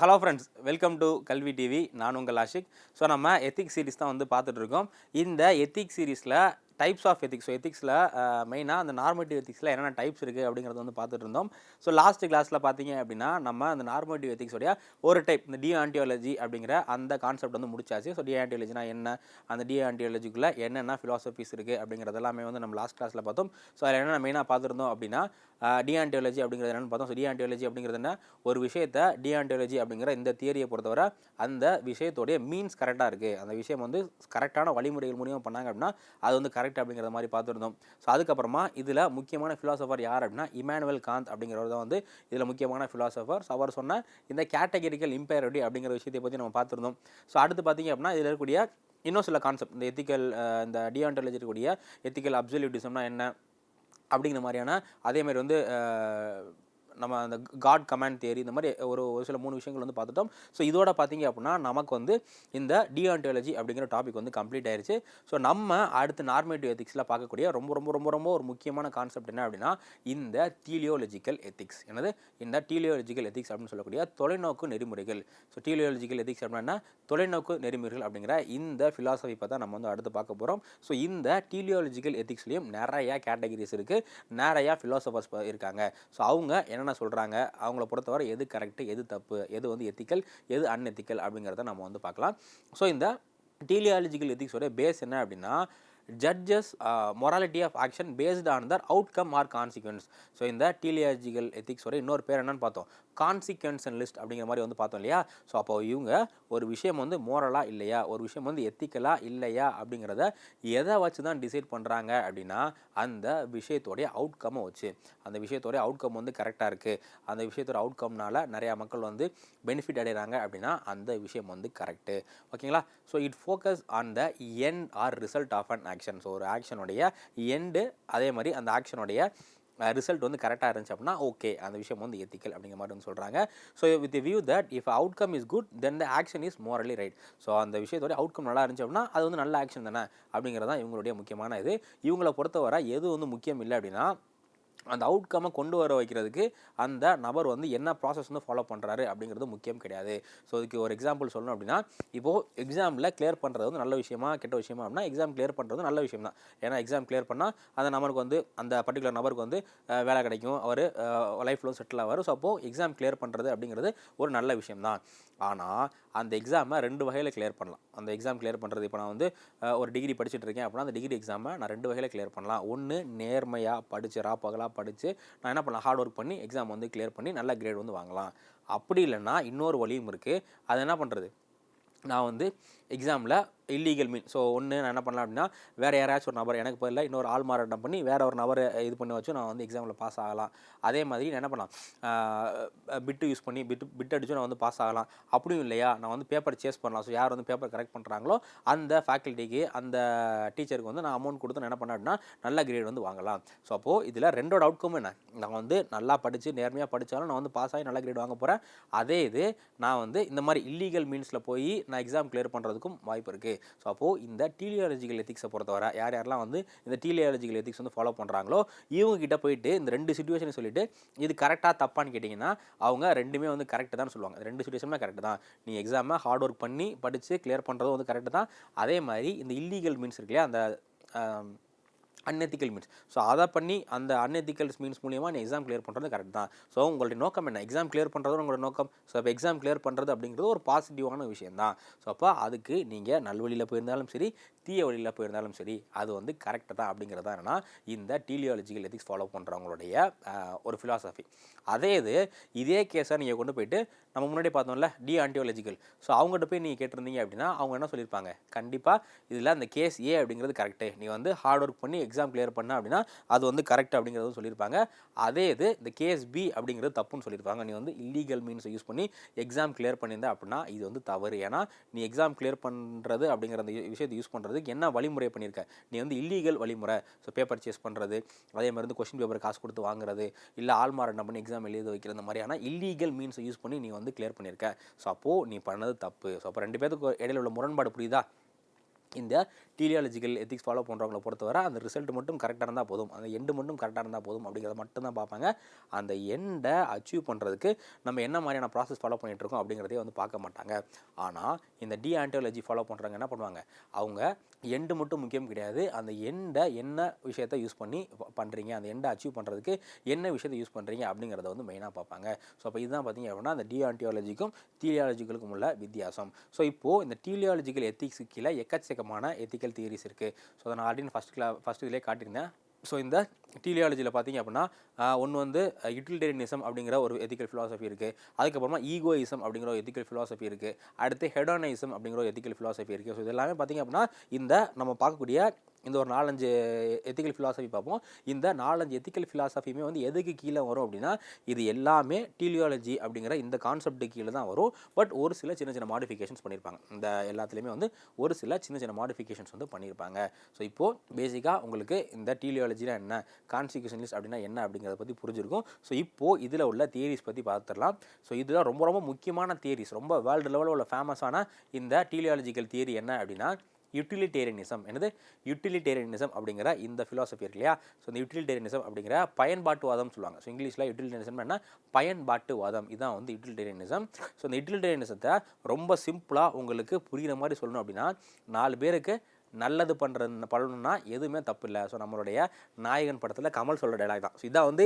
Hello friends welcome to Kalvi TV நான் உங்கள் Ashiq. So நம்ம எத்திக் சீரிஸ் தான் வந்து பார்த்துட்ருக்கோம். இந்த எத்திக் சீரிஸில் டைப்ஸ் ஆஃப் எத்திக்ஸ் ஸோ எத்திக்ஸில் மெயினாக அந்த நார்மேட்டிவ் எத்திக்ஸில் என்னென்ன டைப்ஸ் இருக்குது அப்படிங்கிறத வந்து பார்த்துட்டு இருந்தோம் ஸோ லாஸ்ட் கிளாஸில் பார்த்தீங்க அப்படின்னா நம்ம அந்த நார்மேட்டிவ் எத்திக்ஸோடைய ஒரு டைப் இந்த டிஆன்டியாலஜி அப்படிங்கிற அந்த கான்செப்ட் வந்து முடிச்சாச்சு. ஸோ டிஆன்டியாலஜினா என்ன? அந்த டிஆன்டியாலஜிக்குள்ளே என்னென்ன ஃபிலாசபிஸ் இருக்குது அப்படிங்கிறது எல்லாமே வந்து நம்ம லாஸ்ட் கிளாஸில் பார்த்தோம். ஸோ அதில் என்னென்ன மெயினாக பார்த்துருந்தோம் அப்படின்னா டிஆன்டியாலஜி அப்படிங்கிறது என்னென்னு பார்த்தோம். ஸோ டிஆன்டியாலஜி அப்படிங்கிறது என்ன? ஒரு விஷயத்தை டிஆன்டியாலஜி அப்படிங்கிற இந்த தியரியை பொறுத்தவரை அந்த விஷயத்தோடைய மீன்ஸ் கரெக்டாக இருக்குது அந்த விஷயம் வந்து கரெக்டான வழிமுறைகள் மூலியமாக பண்ணாங்க அப்படின்னா அது வந்து கரெக்ட் அப்படிங்கிற மாதிரி பார்த்துருந்தோம். ஸோ அதுக்கப்புறமா இதில் முக்கியமான ஃபிலாசபர் யார் அப்படின்னா? இமானுவல் காந்த் அப்படிங்கிறவர் தான் வந்து இதில் முக்கியமான ஃபிலாசபர் ஸோ அவர் சொன்ன இந்த கேட்டகரிக்கல் இம்பேரிட்டி அப்படிங்கிற விஷயத்தை பற்றி நம்ம பார்த்துருந்தோம். ஸோ அடுத்து பார்த்தீங்க அப்படின்னா இதில் இருக்கக்கூடிய இன்னும் சில கான்செப்ட் இந்த எத்திக்கல் இந்த டிஆன்டாலஜி இருக்கக்கூடிய எத்திக்கல் அப்சல்யூட்டிசம்னா என்ன? அப்படிங்கிற மாதிரியான அதே மாதிரி வந்து நம்ம அந்த காட் கமாண்ட் தியரி இந்த மாதிரி ஒரு ஒரு சில மூணு விஷயங்கள் வந்து பார்த்துட்டோம். ஸோ இதோட பார்த்தீங்க அப்படின்னா நமக்கு வந்து இந்த டிஆன்டியாலஜி அப்படிங்கிற டாபிக் வந்து கம்ப்ளீட் ஆயிருச்சு. ஸோ நம்ம அடுத்து நார்மேட்டிவ் எத்திக்ஸில் பார்க்கக்கூடிய ரொம்ப ரொம்ப ரொம்ப ரொம்ப ஒரு முக்கியமான கான்செப்ட் என்ன அப்படின்னா இந்த தீலியோலஜிக்கல் எத்திக்ஸ் என்னது? இந்த டீலியோலஜிக்கல் எத்திக்ஸ் அப்படின்னு சொல்லக்கூடிய தொலைநோக்கு நெறிமுறைகள். ஸோ டீலியோலஜிக்கல் எத்திக்ஸ் அப்படின்னா தொலைநோக்கு நெறிமுறைகள் அப்படிங்கிற இந்த ஃபிலாசபி தான் நம்ம வந்து அடுத்து பார்க்க போகிறோம் ஸோ இந்த டீலியோலஜிக்கல் எத்திக்ஸ்லேயும் நிறையா கேட்டகரிஸ் இருக்குது நிறையா ஃபிலாசபர்ஸ் இருக்காங்க. ஸோ அவங்க என்னென்ன சொல்கிறாங்க அவங்கள பொறுத்தவரை எது கரெக்டு எது தப்பு எது வந்து எத்திக்கல் எது அன்எத்திக்கல் அப்படிங்கிறத நம்ம வந்து பார்க்கலாம். ஸோ இந்த டீலியாலஜிக்கல் எத்திக்ஸோட பேஸ் என்ன அப்படின்னா judges morality of action based on their outcome or consequence so இந்த டீலியாலஜிக்கல் எத்திக்ஸோட இன்னொரு பேர் என்னன்னு பார்த்தோம். கான்சிக்வன்ஸ் அண்ட் லிஸ்ட் அப்படிங்கிற மாதிரி வந்து பார்த்தோம் இல்லையா? ஸோ அப்போ இவங்க ஒரு விஷயம் வந்து மோரலாக இல்லையா? ஒரு விஷயம் வந்து எத்திக்கலாக இல்லையா? அப்படிங்கிறத எதை வச்சு தான் டிசைட் பண்ணுறாங்க அப்படின்னா அந்த விஷயத்தோடைய அவுட்கம்மை வச்சு. அந்த விஷயத்தோடைய அவுட்கம் வந்து கரெக்டாக இருக்குது அந்த விஷயத்தோட அவுட்கம்னால நிறையா மக்கள் வந்து பெனிஃபிட் அடைகிறாங்க அப்படின்னா அந்த விஷயம் வந்து கரெக்டு ஓகேங்களா? So it focus on the end or result of an action so ஒரு ஆக்ஷனுடைய எண்டு அதே மாதிரி அந்த ஆக்ஷனுடைய ரிசல்ட் வந்து கரெக்டாக இருந்துச்சு அப்படின்னா ஓகே அந்த விஷயம் வந்து எத்திக்கல் அப்படிங்கிற மாதிரி வந்து சொல்கிறாங்க so with view that if outcome is good then the action is morally right so அந்த விஷயத்தோட அவுட்கம் நல்லா இருந்துச்சு அப்படின்னா அது வந்து நல்ல ஆக்ஷன் தானே அப்படிங்கிறது தான் இவங்களுடைய முக்கியமான இது. இவங்களை பொறுத்தவரை எது வந்து முக்கியம் இல்லை அப்படின்னா அந்த அவுட்கம்மை கொண்டு வர வைக்கிறதுக்கு அந்த நபர் வந்து என்ன ப்ராசஸ் வந்து ஃபாலோ பண்ணுறாரு அப்படிங்கிறது முக்கியம் கிடையாது. ஸோ இதுக்கு ஒரு எக்ஸாம்பிள் சொல்லணும் அப்படின்னா இப்போது எக்ஸாமில் கிளியர் பண்ணுறது வந்து நல்ல விஷயமா கெட்ட விஷயமா அப்படின்னா எக்ஸாம் கிளியர் பண்ணுறது நல்ல விஷயம் தான். ஏன்னா எக்ஸாம் கிளியர் பண்ணால் அந்த நபருக்கு வந்து அந்த பர்டிகுலர் நபருக்கு வந்து வேலை கிடைக்கும். அவர் லைஃப்பில் செட்டில் ஆவார். ஸோ அப்போது எக்ஸாம் கிளியர் பண்ணுறது அப்படிங்கிறது ஒரு நல்ல விஷயம் தான். ஆனால் அந்த எக்ஸாமை ரெண்டு வகையில் கிளியர் பண்ணலாம். அந்த எக்ஸாம் கிளியர் பண்ணுறது இப்போ நான் வந்து ஒரு டிகிரி படிச்சுட்டு இருக்கேன் அப்படின்னா அந்த டிகிரி எக்ஸாமை நான் ரெண்டு வகையில் கிளியர் பண்ணலாம். ஒன்று நேர்மையாக படித்து ரா பகலாக படித்து நான் என்ன பண்ணலாம்? ஹார்ட் ஒர்க் பண்ணி எக்ஸாம் வந்து கிளியர் பண்ணி நல்ல கிரேட் வந்து வாங்கலாம். அப்படி இல்லைன்னா இன்னொரு வழியும் இருக்குது அது என்ன பண்ணுறது நான் வந்து எக்ஸாமில் இல்லீகல் மீன் ஸோ ஒன்று நான் என்ன பண்ணலாம் அப்படின்னா வேறு யாராச்சும் ஒரு நபர் எனக்கு பதில் இன்னொரு ஆள் மாறாட்டம் பண்ணி வேறு ஒரு நபரை இது பண்ணி வச்சு நான் வந்து எக்ஸாமில் பாஸ் ஆகலாம். அதே மாதிரி நான் என்ன பண்ணலாம்? பிட்டு யூஸ் பண்ணி பிட்டு பிட் அடிச்சு நான் வந்து பாஸ் ஆகலாம். அப்படியும் இல்லையா? நான் வந்து பேப்பர் சேஸ் பண்ணலாம். ஸோ யார் வந்து பேப்பர் கரெக்ட் பண்ணுறாங்களோ அந்த ஃபேக்கல்ட்டிக்கு அந்த டீச்சருக்கு வந்து நான் அமௌண்ட் கொடுத்து நான் என்ன பண்ணேன் அப்படின்னா நல்ல கிரேட் வந்து வாங்கலாம். ஸோ அப்போது இதில் ரெண்டோட அவுட்கம் என்ன? நான் வந்து நல்லா படித்து நேர்மையாக படித்தாலும் நான் வந்து பாஸ் ஆகி நல்ல கிரேட் வாங்க போகிறேன் அதே இது நான் வந்து இந்த மாதிரி இல்லீகல் மீன்ஸில் போய் நான் எக்ஸாம் கிளியர் பண்ணுறதுக்கும் வாய்ப்பு இருக்குது ஸோ அப்போது இந்த டீலியாலஜிக்கல் எத்திக்ஸை பொறுத்தவரை யார் யாரெல்லாம் வந்து இந்த டீலியாலஜிக்கல் எத்திக்ஸ் வந்து ஃபாலோ பண்ணுறாங்களோ இவங்க கிட்ட போயிட்டு இந்த ரெண்டு சுச்சுவேஷனை சொல்லிட்டு இது கரெக்டாக தப்பான்னு கேட்டிங்கன்னா அவங்க ரெண்டுமே வந்து கரெக்டு தான் சொல்லுவாங்க. ரெண்டு சுச்சுவேஷனுமே கரெக்டு தான். நீ எக்ஸாமை ஹார்ட் ஒர்க் பண்ணி படித்து கிளியர் பண்ணுறதும் வந்து கரெக்டு தான். அதே மாதிரி இந்த இல்லீகல் மீன்ஸ் இருக்கு இல்லையா அந்த அன்எத்திக்கல் மீன்ஸ் ஸோ அதை பண்ணி அந்த அன்எத்திக்கல் மீன்ஸ் மூலியமாக நீ எக்ஸாம் கிளியர் பண்ணுறது கரெக்ட் தான். ஸோ உங்களுடைய நோக்கம் என்ன? எக்ஸாம் கிளியர் பண்ணுறது உங்களோட நோக்கம். ஸோ இப்போ எக்ஸாம் கிளியர் பண்ணுறது அப்படிங்கிறது ஒரு பாசிட்டிவான விஷயம் தான் ஸோ அப்போ அதுக்கு நீங்கள் நல்வழியில் போயிருந்தாலும் சரி தீய வழியில் போயிருந்தாலும் சரி அது வந்து கரெக்டாக தான் அப்படிங்கிறது தான் என்னென்னா இந்த டீலியாலஜிக்கல் எதிக்ஸ் ஃபாலோ பண்ணுறவங்களுடைய ஒரு ஃபிலாசபி அதே இது இதே கேஸை நீங்கள் கொண்டு போயிட்டு நம்ம முன்னாடி பார்த்தோம்ல டி ஆன்டியாலஜிக்கல் ஸோ அவங்ககிட்ட போய் நீங்கள் கேட்டிருந்தீங்க அப்படின்னா அவங்க என்ன சொல்லியிருப்பாங்க? கண்டிப்பாக இதில் அந்த கேஸ் ஏ அப்படிங்கிறது கரெக்டு நீ வந்து ஹார்ட் ஒர்க் பண்ணி எக்ஸாம் கிளியர் பண்ண அப்படின்னா அது வந்து கரெக்ட் அப்படிங்கிறது சொல்லியிருப்பாங்க. அதே இது இந்த கேஸ் பி அப்படிங்கிறது தப்புன்னு சொல்லியிருப்பாங்க. நீ வந்து இல்லீகல் மீன்ஸை யூஸ் பண்ணி எக்ஸாம் கிளியர் பண்ணியிருந்தேன் அப்படின்னா இது வந்து தவறு. ஏன்னா நீ எக்ஸாம் கிளியர் பண்ணுறது அப்படிங்கிற அந்த விஷயத்தை யூஸ் பண்ணுறது பண்ணுறதுக்கு என்ன வழிமுறை பண்ணியிருக்க? நீ வந்து இல்லீகல் வழிமுறை. ஸோ பேப்பர் சேஸ் பண்ணுறது அதே மாதிரி வந்து கொஸ்டின் பேப்பர் காசு கொடுத்து வாங்குறது இல்லை ஆள்மார் என்ன பண்ணி எக்ஸாம் எழுத வைக்கிற இந்த மாதிரியான இல்லீகல் மீன்ஸை யூஸ் பண்ணி நீ வந்து கிளியர் பண்ணியிருக்க. ஸோ அப்போது நீ பண்ணது தப்பு. ஸோ அப்போ ரெண்டு பேருக்கு இடையில உள்ள முரண்பாடு புரியுதா? இந்த டீலியாலஜிக்கல் எத்திக்ஸ் ஃபாலோ பண்ணுறவங்கள பொறுத்தவரை அந்த ரிசல்ட் மட்டும் கரெக்டாக இருந்தால் போதும். அந்த எண்டு மட்டும் கரெக்டாக இருந்தால் போதும் அப்படிங்கிறத மட்டும் தான் பார்ப்பாங்க. அந்த எண்டை அச்சீவ் பண்ணுறதுக்கு நம்ம என்ன மாதிரியான ப்ராசஸ் ஃபாலோ பண்ணிட்டு இருக்கோம் அப்படிங்கிறதே வந்து பார்க்க மாட்டாங்க. ஆனால் இந்த டி ஆன்டியாலஜி ஃபாலோ பண்ணுறவங்க என்ன பண்ணுவாங்க? அவங்க எண்டு மட்டும் முக்கியம் கிடையாது. அந்த எண்டை என்ன விஷயத்தை யூஸ் பண்ணி பண்ணுறீங்க அந்த எண்டை அச்சீவ் பண்ணுறதுக்கு என்ன விஷயத்தை யூஸ் பண்ணுறீங்க அப்படிங்கிறத வந்து மெயினாக பார்ப்பாங்க. ஸோ அப்போ இதுதான் பார்த்தீங்க அப்படின்னா அந்த டி ஆன்டியாலஜிக்கும் டீலியாலஜிக்கலுக்கும் உள்ள வித்தியாசம். ஸோ இப்போது இந்த டீலியாலஜிக்கல் எத்திக்ஸுக்கு கீழே எக்கச்சக்கமான எத்திக்கல் தியரிஸ் இருக்குது ஸோ அதை நான் ஆல்ரெடி ஃபஸ்ட் கிளா ஃபஸ்ட் இதிலே காட்டியிருந்தேன். ஸோ இந்த டீலியாலஜியில் பார்த்தீங்க அப்படின்னா ஒன்று வந்து யூட்டிலிட்டேரியனிசம் அப்படிங்கிற ஒரு எதிக்கல் ஃபிலாசபி இருக்குது அதுக்கப்புறமா ஈகோயிசம் அப்படிங்கிற ஒரு எதிக்கல் ஃபிலாசபி இருக்குது அடுத்து ஹெடானிசம் அப்படிங்கிற ஒரு எதிக்கல் ஃபிலாசபி இருக்குது ஸோ இது எல்லாமே பார்த்தீங்க அப்படின்னா இந்த நம்ம பார்க்கக்கூடிய இந்த ஒரு நாலஞ்சு எத்திக்கல் ஃபிலாசபி பார்ப்போம். இந்த நாலஞ்சு எத்திக்கல் ஃபிலாசபியுமே வந்து எதுக்கு கீழே வரும் அப்படின்னா இது எல்லாமே டீலியாலஜி அப்படிங்கிற இந்த கான்செப்ட்டு கீழே தான் வரும். பட் ஒரு சில சின்ன சின்ன மாடிஃபிகேஷன்ஸ் பண்ணியிருப்பாங்க இந்த எல்லாத்துலேயுமே வந்து ஒரு சில சின்ன சின்ன மாடிஃபிகேஷன்ஸ் வந்து பண்ணியிருப்பாங்க ஸோ இப்போது பேசிக்காக உங்களுக்கு இந்த டீலியாலஜினா என்ன கான்ஸ்டியூஷனலிஸ்ட் அப்படின்னா என்ன அப்படிங்கிறத பற்றி புரிஞ்சிருக்கும். ஸோ இப்போது இதில் உள்ள தியரிஸ் பற்றி பார்த்துடலாம். ஸோ இதுதான் ரொம்ப ரொம்ப முக்கியமான தியரிஸ் ரொம்ப வேர்ல்டு லெவலில் உள்ள ஃபேமஸான இந்த டீலியாலஜிக்கல் தியரி என்ன அப்படின்னா யூட்டிலிட்டேரியனிசம் என்னது? யூட்டிலிட்டேரியனிசம் அப்படிங்கிற இந்த ஃபிலாசபி இருக்கு இல்லையா? ஸோ இந்த யூட்டிலிட்டேரியனிசம் அப்படிங்கிற பயன்பாட்டுவாதம் சொல்லுவாங்க. ஸோ இங்கிலீஷில் யூட்டிலிட்டேரியனிசம் என்ன பயன்பாட்டுவாதம். இதுதான் வந்து யூட்டிலிட்டேரியனிசம் ஸோ இந்த யூட்டிலிட்டேரியனிசத்தை ரொம்ப சிம்பிளாக உங்களுக்கு புரிகிற மாதிரி சொல்லணும் அப்படின்னா நாலு பேருக்கு நல்லது பண்ணுறது பண்ணணும்னா எதுவுமே தப்பு இல்லை. ஸோ நம்மளுடைய நாயகன் படத்தில் கமல் சொல்கிற டைலாக் தான். ஸோ இதான் வந்து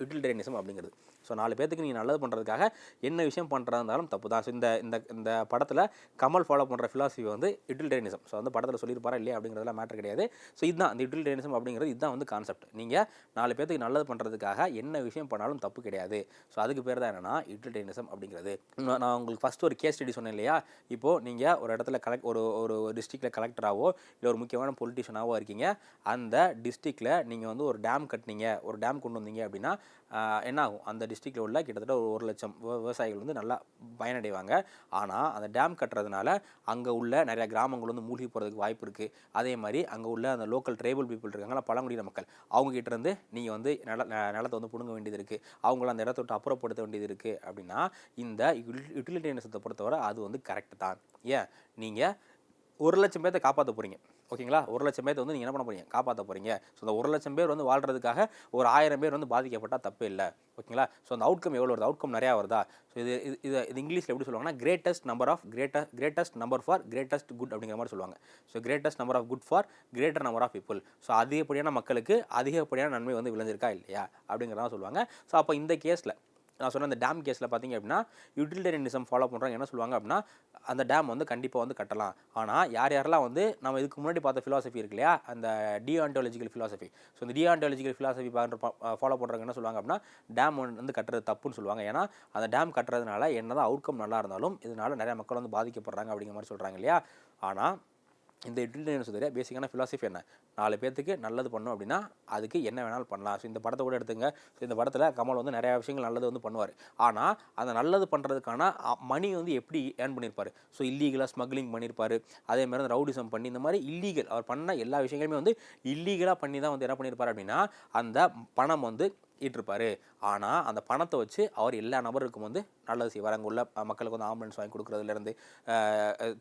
யூட்டிலிட்டேரியனிசம் அப்படிங்கிறது. ஸோ நாலு பேத்துக்கு நீங்கள் நல்லது பண்ணுறதுக்காக என்ன விஷயம் பண்ணுறதா இருந்தாலும் தப்பு தான். ஸோ இந்த இந்த இந்த படத்தில் கமல் ஃபாலோ பண்ணுற ஃபிலாசபி வந்து யூட்டிலிட்டேரியனிசம் ஸோ வந்து படத்தில் சொல்லியிருப்பாரா இல்லையா அப்படிங்கிறதுலாம் மேட்டர் கிடையாது. ஸோ இதுதான் இந்த யூட்டிலிட்டேரியனிசம் அப்படிங்கிறது இதுதான் வந்து கான்செப்ட் நீங்கள் நாலு பேத்துக்கு நல்லது பண்ணுறதுக்காக என்ன விஷயம் பண்ணாலும் தப்பு கிடையாது. ஸோ அதுக்கு பேர் தான் என்னன்னா யூட்டிலிட்டேரியனிசம் அப்படிங்கிறது. நான் உங்களுக்கு ஃபஸ்ட்டு ஒரு கேஸ் ஸ்டடி சொன்னேன் இல்லையா? இப்போது நீங்கள் ஒரு இடத்துல கலெக்ட் ஒரு ஒரு டிஸ்ட்ரிக்டில் கலெக்டராகவோ இல்லை ஒரு முக்கியமான பொலிட்டிஷியனாகவோ இருக்கீங்க. அந்த டிஸ்ட்ரிக்டில் நீங்கள் வந்து ஒரு டேம் கட்டினீங்க. ஒரு டேம் கொண்டு வந்தீங்க அப்படின்னா என்ன ஆகும் அந்த டிஸ்ட்ரிக்டில் உள்ள கிட்டத்தட்ட ஒரு ஒரு லட்சம் விவசாயிகள் வந்து நல்லா பயனடைவாங்க. ஆனால் அந்த டேம் கட்டுறதுனால அங்கே உள்ள நிறையா கிராமங்கள் வந்து மூழ்கி போகிறதுக்கு வாய்ப்பு இருக்குது அதே மாதிரி அங்கே உள்ள அந்த லோக்கல் ட்ரைபல் பீப்புள் இருக்காங்களா பழங்குடியின மக்கள் அவங்ககிட்ட இருந்து நீங்கள் வந்து நில ந- நிலத்தை வந்து பிடுங்க வேண்டியது இருக்குது அவங்கள அந்த இடத்த விட்டு அப்புறப்படுத்த வேண்டியது இருக்குது அப்படின்னா இந்த யூட்டிலிட்டேரியனிசத்தை பொறுத்தவரை அது வந்து கரெக்டு தான். ஏன்? நீங்கள் ஒரு லட்சம் பேர்த்த காப்பாற்ற போகிறீங்க ஓகேங்களா? ஒரு லட்சம் பேர்த்த வந்து நீங்கள் என்ன பண்ண போகிறீங்க காப்பாற்ற போகிறீங்க ஸோ அந்த ஒரு லட்சம் பேர் வந்து வாழ்கிறதுக்காக ஒரு ஆயிரம் பேர் வந்து பாதிக்கப்பட்டால் தப்பு இல்லை. ஓகேங்களா? ஸோ அந்த அவுட்கம் எவ்வளோ வருது? அவுட்கம் நிறையா வருதா? ஸோ இது இது இது இங்கிலீஷில் எப்படி சொல்லுவாங்கன்னா greatest number of great greatest number for greatest good அப்படிங்கிற மாதிரி சொல்லுவாங்க. So greatest number of good for greater number of people so அதிகப்படியான மக்களுக்கு அதிகப்படியான நன்மை வந்து விளைஞ்சிருக்கா இல்லையா? அப்படிங்கிறதா சொல்லுவாங்க. ஸோ அப்போ இந்த கேஸில் நான் சொன்ன அந்த டேம் கேஸில் பார்த்தீங்க அப்படின்னா யூட்டிலிட்டேரியனிசம் ஃபாலோ பண்ணுறாங்க என்ன சொல்லுவாங்க அப்படின்னா அந்த டேம் வந்து கண்டிப்பாக வந்து கட்டலாம். ஆனால் யார் யாரெல்லாம் வந்து நம்ம இதுக்கு முன்னாடி பார்த்த ஃபிலாசபி இருக்கு இல்லையா? அந்த டிஆன்டாலஜிக்கல் ஃபிலாசபி ஸோ இந்த டிஆன்டாலஜிக்கல் ஃபிலாசபி ஃபாலோ பண்ணுறாங்க என்ன சொல்லுவாங்க அப்படின்னா டேம் வந்து கட்டுறது தப்புன்னு சொல்லுவாங்க. ஏன்னா அந்த டேம் கட்டுறதுனால என்ன தான் அவுட்கம் நல்லா இருந்தாலும் இதனால நிறைய மக்கள் வந்து பாதிக்கப்படுறாங்க அப்படிங்கிற மாதிரி சொல்கிறாங்க இல்லையா? ஆனால் இந்த யூட்டிலிட்டேரியன் சொல்கிற பேசிக்கான ஃபிலாசபி என்ன? நாலு பேர்த்துக்கு நல்லது பண்ணோம் அப்படின்னா அதுக்கு என்ன வேணாலும் பண்ணலாம். ஸோ இந்த படத்தை கூட எடுத்துங்க. ஸோ இந்த படத்தில் கமல் வந்து நிறையா விஷயங்கள் நல்லது வந்து பண்ணுவார். ஆனால் அந்த நல்லது பண்ணுறதுக்கான மணி வந்து எப்படி ஏர்ன் பண்ணியிருப்பார் ஸோ இல்லீகலாக ஸ்மக்லிங் பண்ணியிருப்பார் அதே மாதிரி ரவுடிசம் பண்ணி இந்த மாதிரி இல்லீகல் அவர் பண்ண எல்லா விஷயங்களுமே வந்து இல்லீகலாக பண்ணி தான் வந்து என்ன பண்ணியிருப்பார் அப்படின்னா அந்த பணம் வந்து ஈட்டிருப்பார். ஆனால் அந்த பணத்தை வச்சு அவர் எல்லா நபருக்கும் வந்து நல்லது செய்வார். அங்கே உள்ள மக்களுக்கு வந்து ஆம்புலன்ஸ் வாங்கி கொடுக்குறதுலேருந்து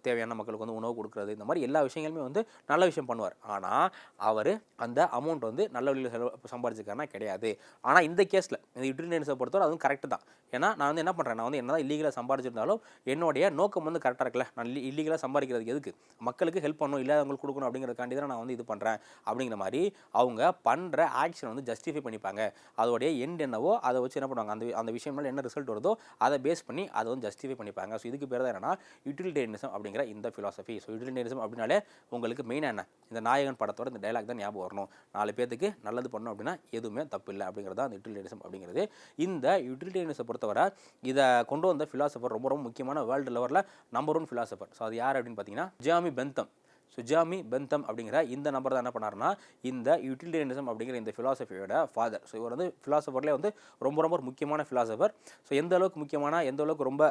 தேவையான மக்களுக்கு வந்து உணவு கொடுக்குறது இந்த மாதிரி எல்லா விஷயங்களுமே வந்து நல்ல விஷயம் பண்ணுவார். ஆனால் அவர் அந்த அமௌண்ட் வந்து நல்ல வழியில் செலவு சம்பாதிச்சிருக்காருனா கிடையாது. ஆனால் இந்த கேஸில் இந்த யூட்டிலிட்டேரியன்ஸை பொறுத்தவரை அதுவும் கரெக்டு தான். ஏன்னா நான் வந்து என்ன பண்ணுறேன் நான் வந்து என்னதான் இல்லீகலாக சம்பாதிச்சிருந்தாலும் என்னுடைய நோக்கம் வந்து கரெக்டாக இருக்குல்ல. நான் இல்லீகலாக சம்பாதிக்கிறதுக்கு எதுக்கு? மக்களுக்கு ஹெல்ப் பண்ணணும் இல்லாதவங்களுக்கு கொடுக்கணும் அப்படிங்கிறதுக்காண்டி தான் நான் வந்து இது பண்ணுறேன் அப்படிங்கிற மாதிரி அவங்க பண்ணுற ஆக்ஷன் வந்து ஜஸ்டிஃபை பண்ணிப்பாங்க. அதோடைய எண்ட் என்னவோ அதை வச்சு என்ன பண்ணுவாங்க? அந்த அந்த விஷயம் மேலே என்ன ரிசல்ட் வருதோ அதை பேஸ் பண்ணி அதை வந்து ஜஸ்டிஃபை பண்ணிப்பாங்க. ஸோ இதுக்கு பேர் தான் என்னன்னா யூட்டிலிட்டேரியனிசம் அப்படிங்கிற இந்த ஃபிலாசபி ஸோ யூட்டிலிட்டேரியனிசம் அப்படின்னாலே உங்களுக்கு மெயினாக என்ன? இந்த நாயகன் படத்தோட இந்த டைலாக் தான் ஞாபகம் வரணும். நாலு பேத்துக்கு நல்லது பண்ணணும் அப்படின்னா எதுவுமே தப்பு இல்லை அப்படிங்கிறது தான் அந்த யூட்டிலிட்டேரியனிசம் அப்படிங்கிறது. இந்த யூட்டிலிட்டேரியனிசத்தை பொறுத்தவரை இதை கொண்டு வந்த ஃபிலாசபர் ரொம்ப ரொம்ப முக்கியமான வேர்ல்டு லெவலில் நம்பர் ஒன் ஃபிலாசபர் ஸோ அது யார் அப்படின்னு பார்த்தீங்கன்னா ஜாமி பெந்தம் சுஜாமி பெந்தம் அப்படிங்கிற இந்த நபர் தான் என்ன பண்ணாருன்னா இந்த யூட்டிலிட்டேரியனிசம் அப்படிங்கிற இந்த ஃபிலாசபியோட ஃபாதர் ஸோ இவர் வந்து ஃபிலாசபர்லேயே வந்து ரொம்ப ரொம்ப ஒரு முக்கியமான ஃபிலாசபர் ஸோ எந்த அளவுக்கு முக்கியமான எந்த அளவுக்கு ரொம்ப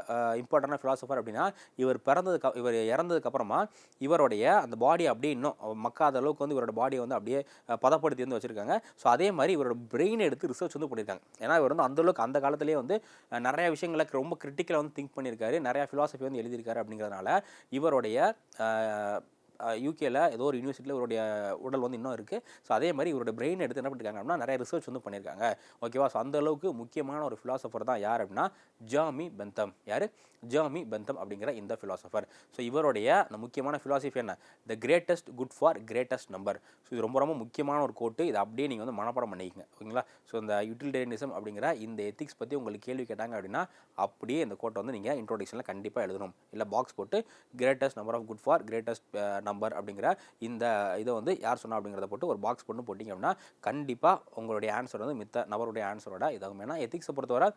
இம்பார்ட்டண்டான ஃபிலாசபர் அப்படின்னா இவர் பிறந்ததுக்கு இவர் இறந்ததுக்கப்புறமா இவருடைய அந்த பாடி அப்படியே இன்னும் மக்காத அளவுக்கு வந்து இவரோட பாடியை வந்து அப்படியே பதப்படுத்தி வந்து வச்சுருக்காங்க. ஸோ அதே மாதிரி இவரோட பிரெயின் எடுத்து ரிசர்ச் வந்து பண்ணியிருக்காங்க ஏன்னா இவர் வந்து அந்த அளவுக்கு அந்த காலத்திலேயே வந்து நிறைய விஷயங்களை ரொம்ப கிரிட்டிக்கலாக வந்து திங்க் பண்ணியிருக்காரு நிறையா ஃபிலாசபி வந்து எழுதியிருக்காரு அப்படிங்கிறதுனால இவருடைய யூகேல ஏதோ ஒரு யூனிவர்சிட்டியில் இவருடைய உடல் வந்து இன்னும் இருக்குது ஸோ அதே மாதிரி இவருடைய பிரெயின் எடுத்து என்ன பண்ணிருக்காங்க அப்படின்னா நிறைய ரிசர்ச் வந்து பண்ணியிருக்காங்க ஓகேவா ஸோ அந்த அளவுக்கு முக்கியமான ஒரு ஃபிலாசபர் தான் யார் அப்படின்னா ஜாமி பெந்தம் யார்? ஜாமி பெந்தம் அப்படிங்கிற இந்த ஃபிலாசபர் ஸோ இவருடைய அந்த முக்கியமான ஃபிலாசபி என்ன? The greatest good for greatest number so இது ரொம்ப ரொம்ப முக்கியமான ஒரு கோட்டு இதை அப்படியே நீங்கள் வந்து மனப்பாடம் பண்ணிக்கங்க. ஓகேங்களா? ஸோ இந்த யூட்டிலிட்டேரியனிசம் அப்படிங்கிற இந்த எத்திக்ஸ் பற்றி உங்களுக்கு கேள்வி கேட்டாங்க அப்படின்னா அப்படியே இந்த கோட்டை வந்து நீங்கள் இன்ட்ரோடக்ஷனில் கண்டிப்பாக எழுதணும். இல்லை பாக்ஸ் போட்டு greatest number of good for greatest number அப்படிங்கிற இந்த இதை வந்து யார் சொன்னா அப்படிங்கிறத போட்டு ஒரு பாக்ஸ் பண்ணு போட்டிங்க அப்படின்னா கண்டிப்பாக உங்களுடைய ஆன்சர் வந்து மித்த நபருடைய ஆன்சரோட இதாகும். ஏன்னா எத்திக்ஸை பொறுத்தவரை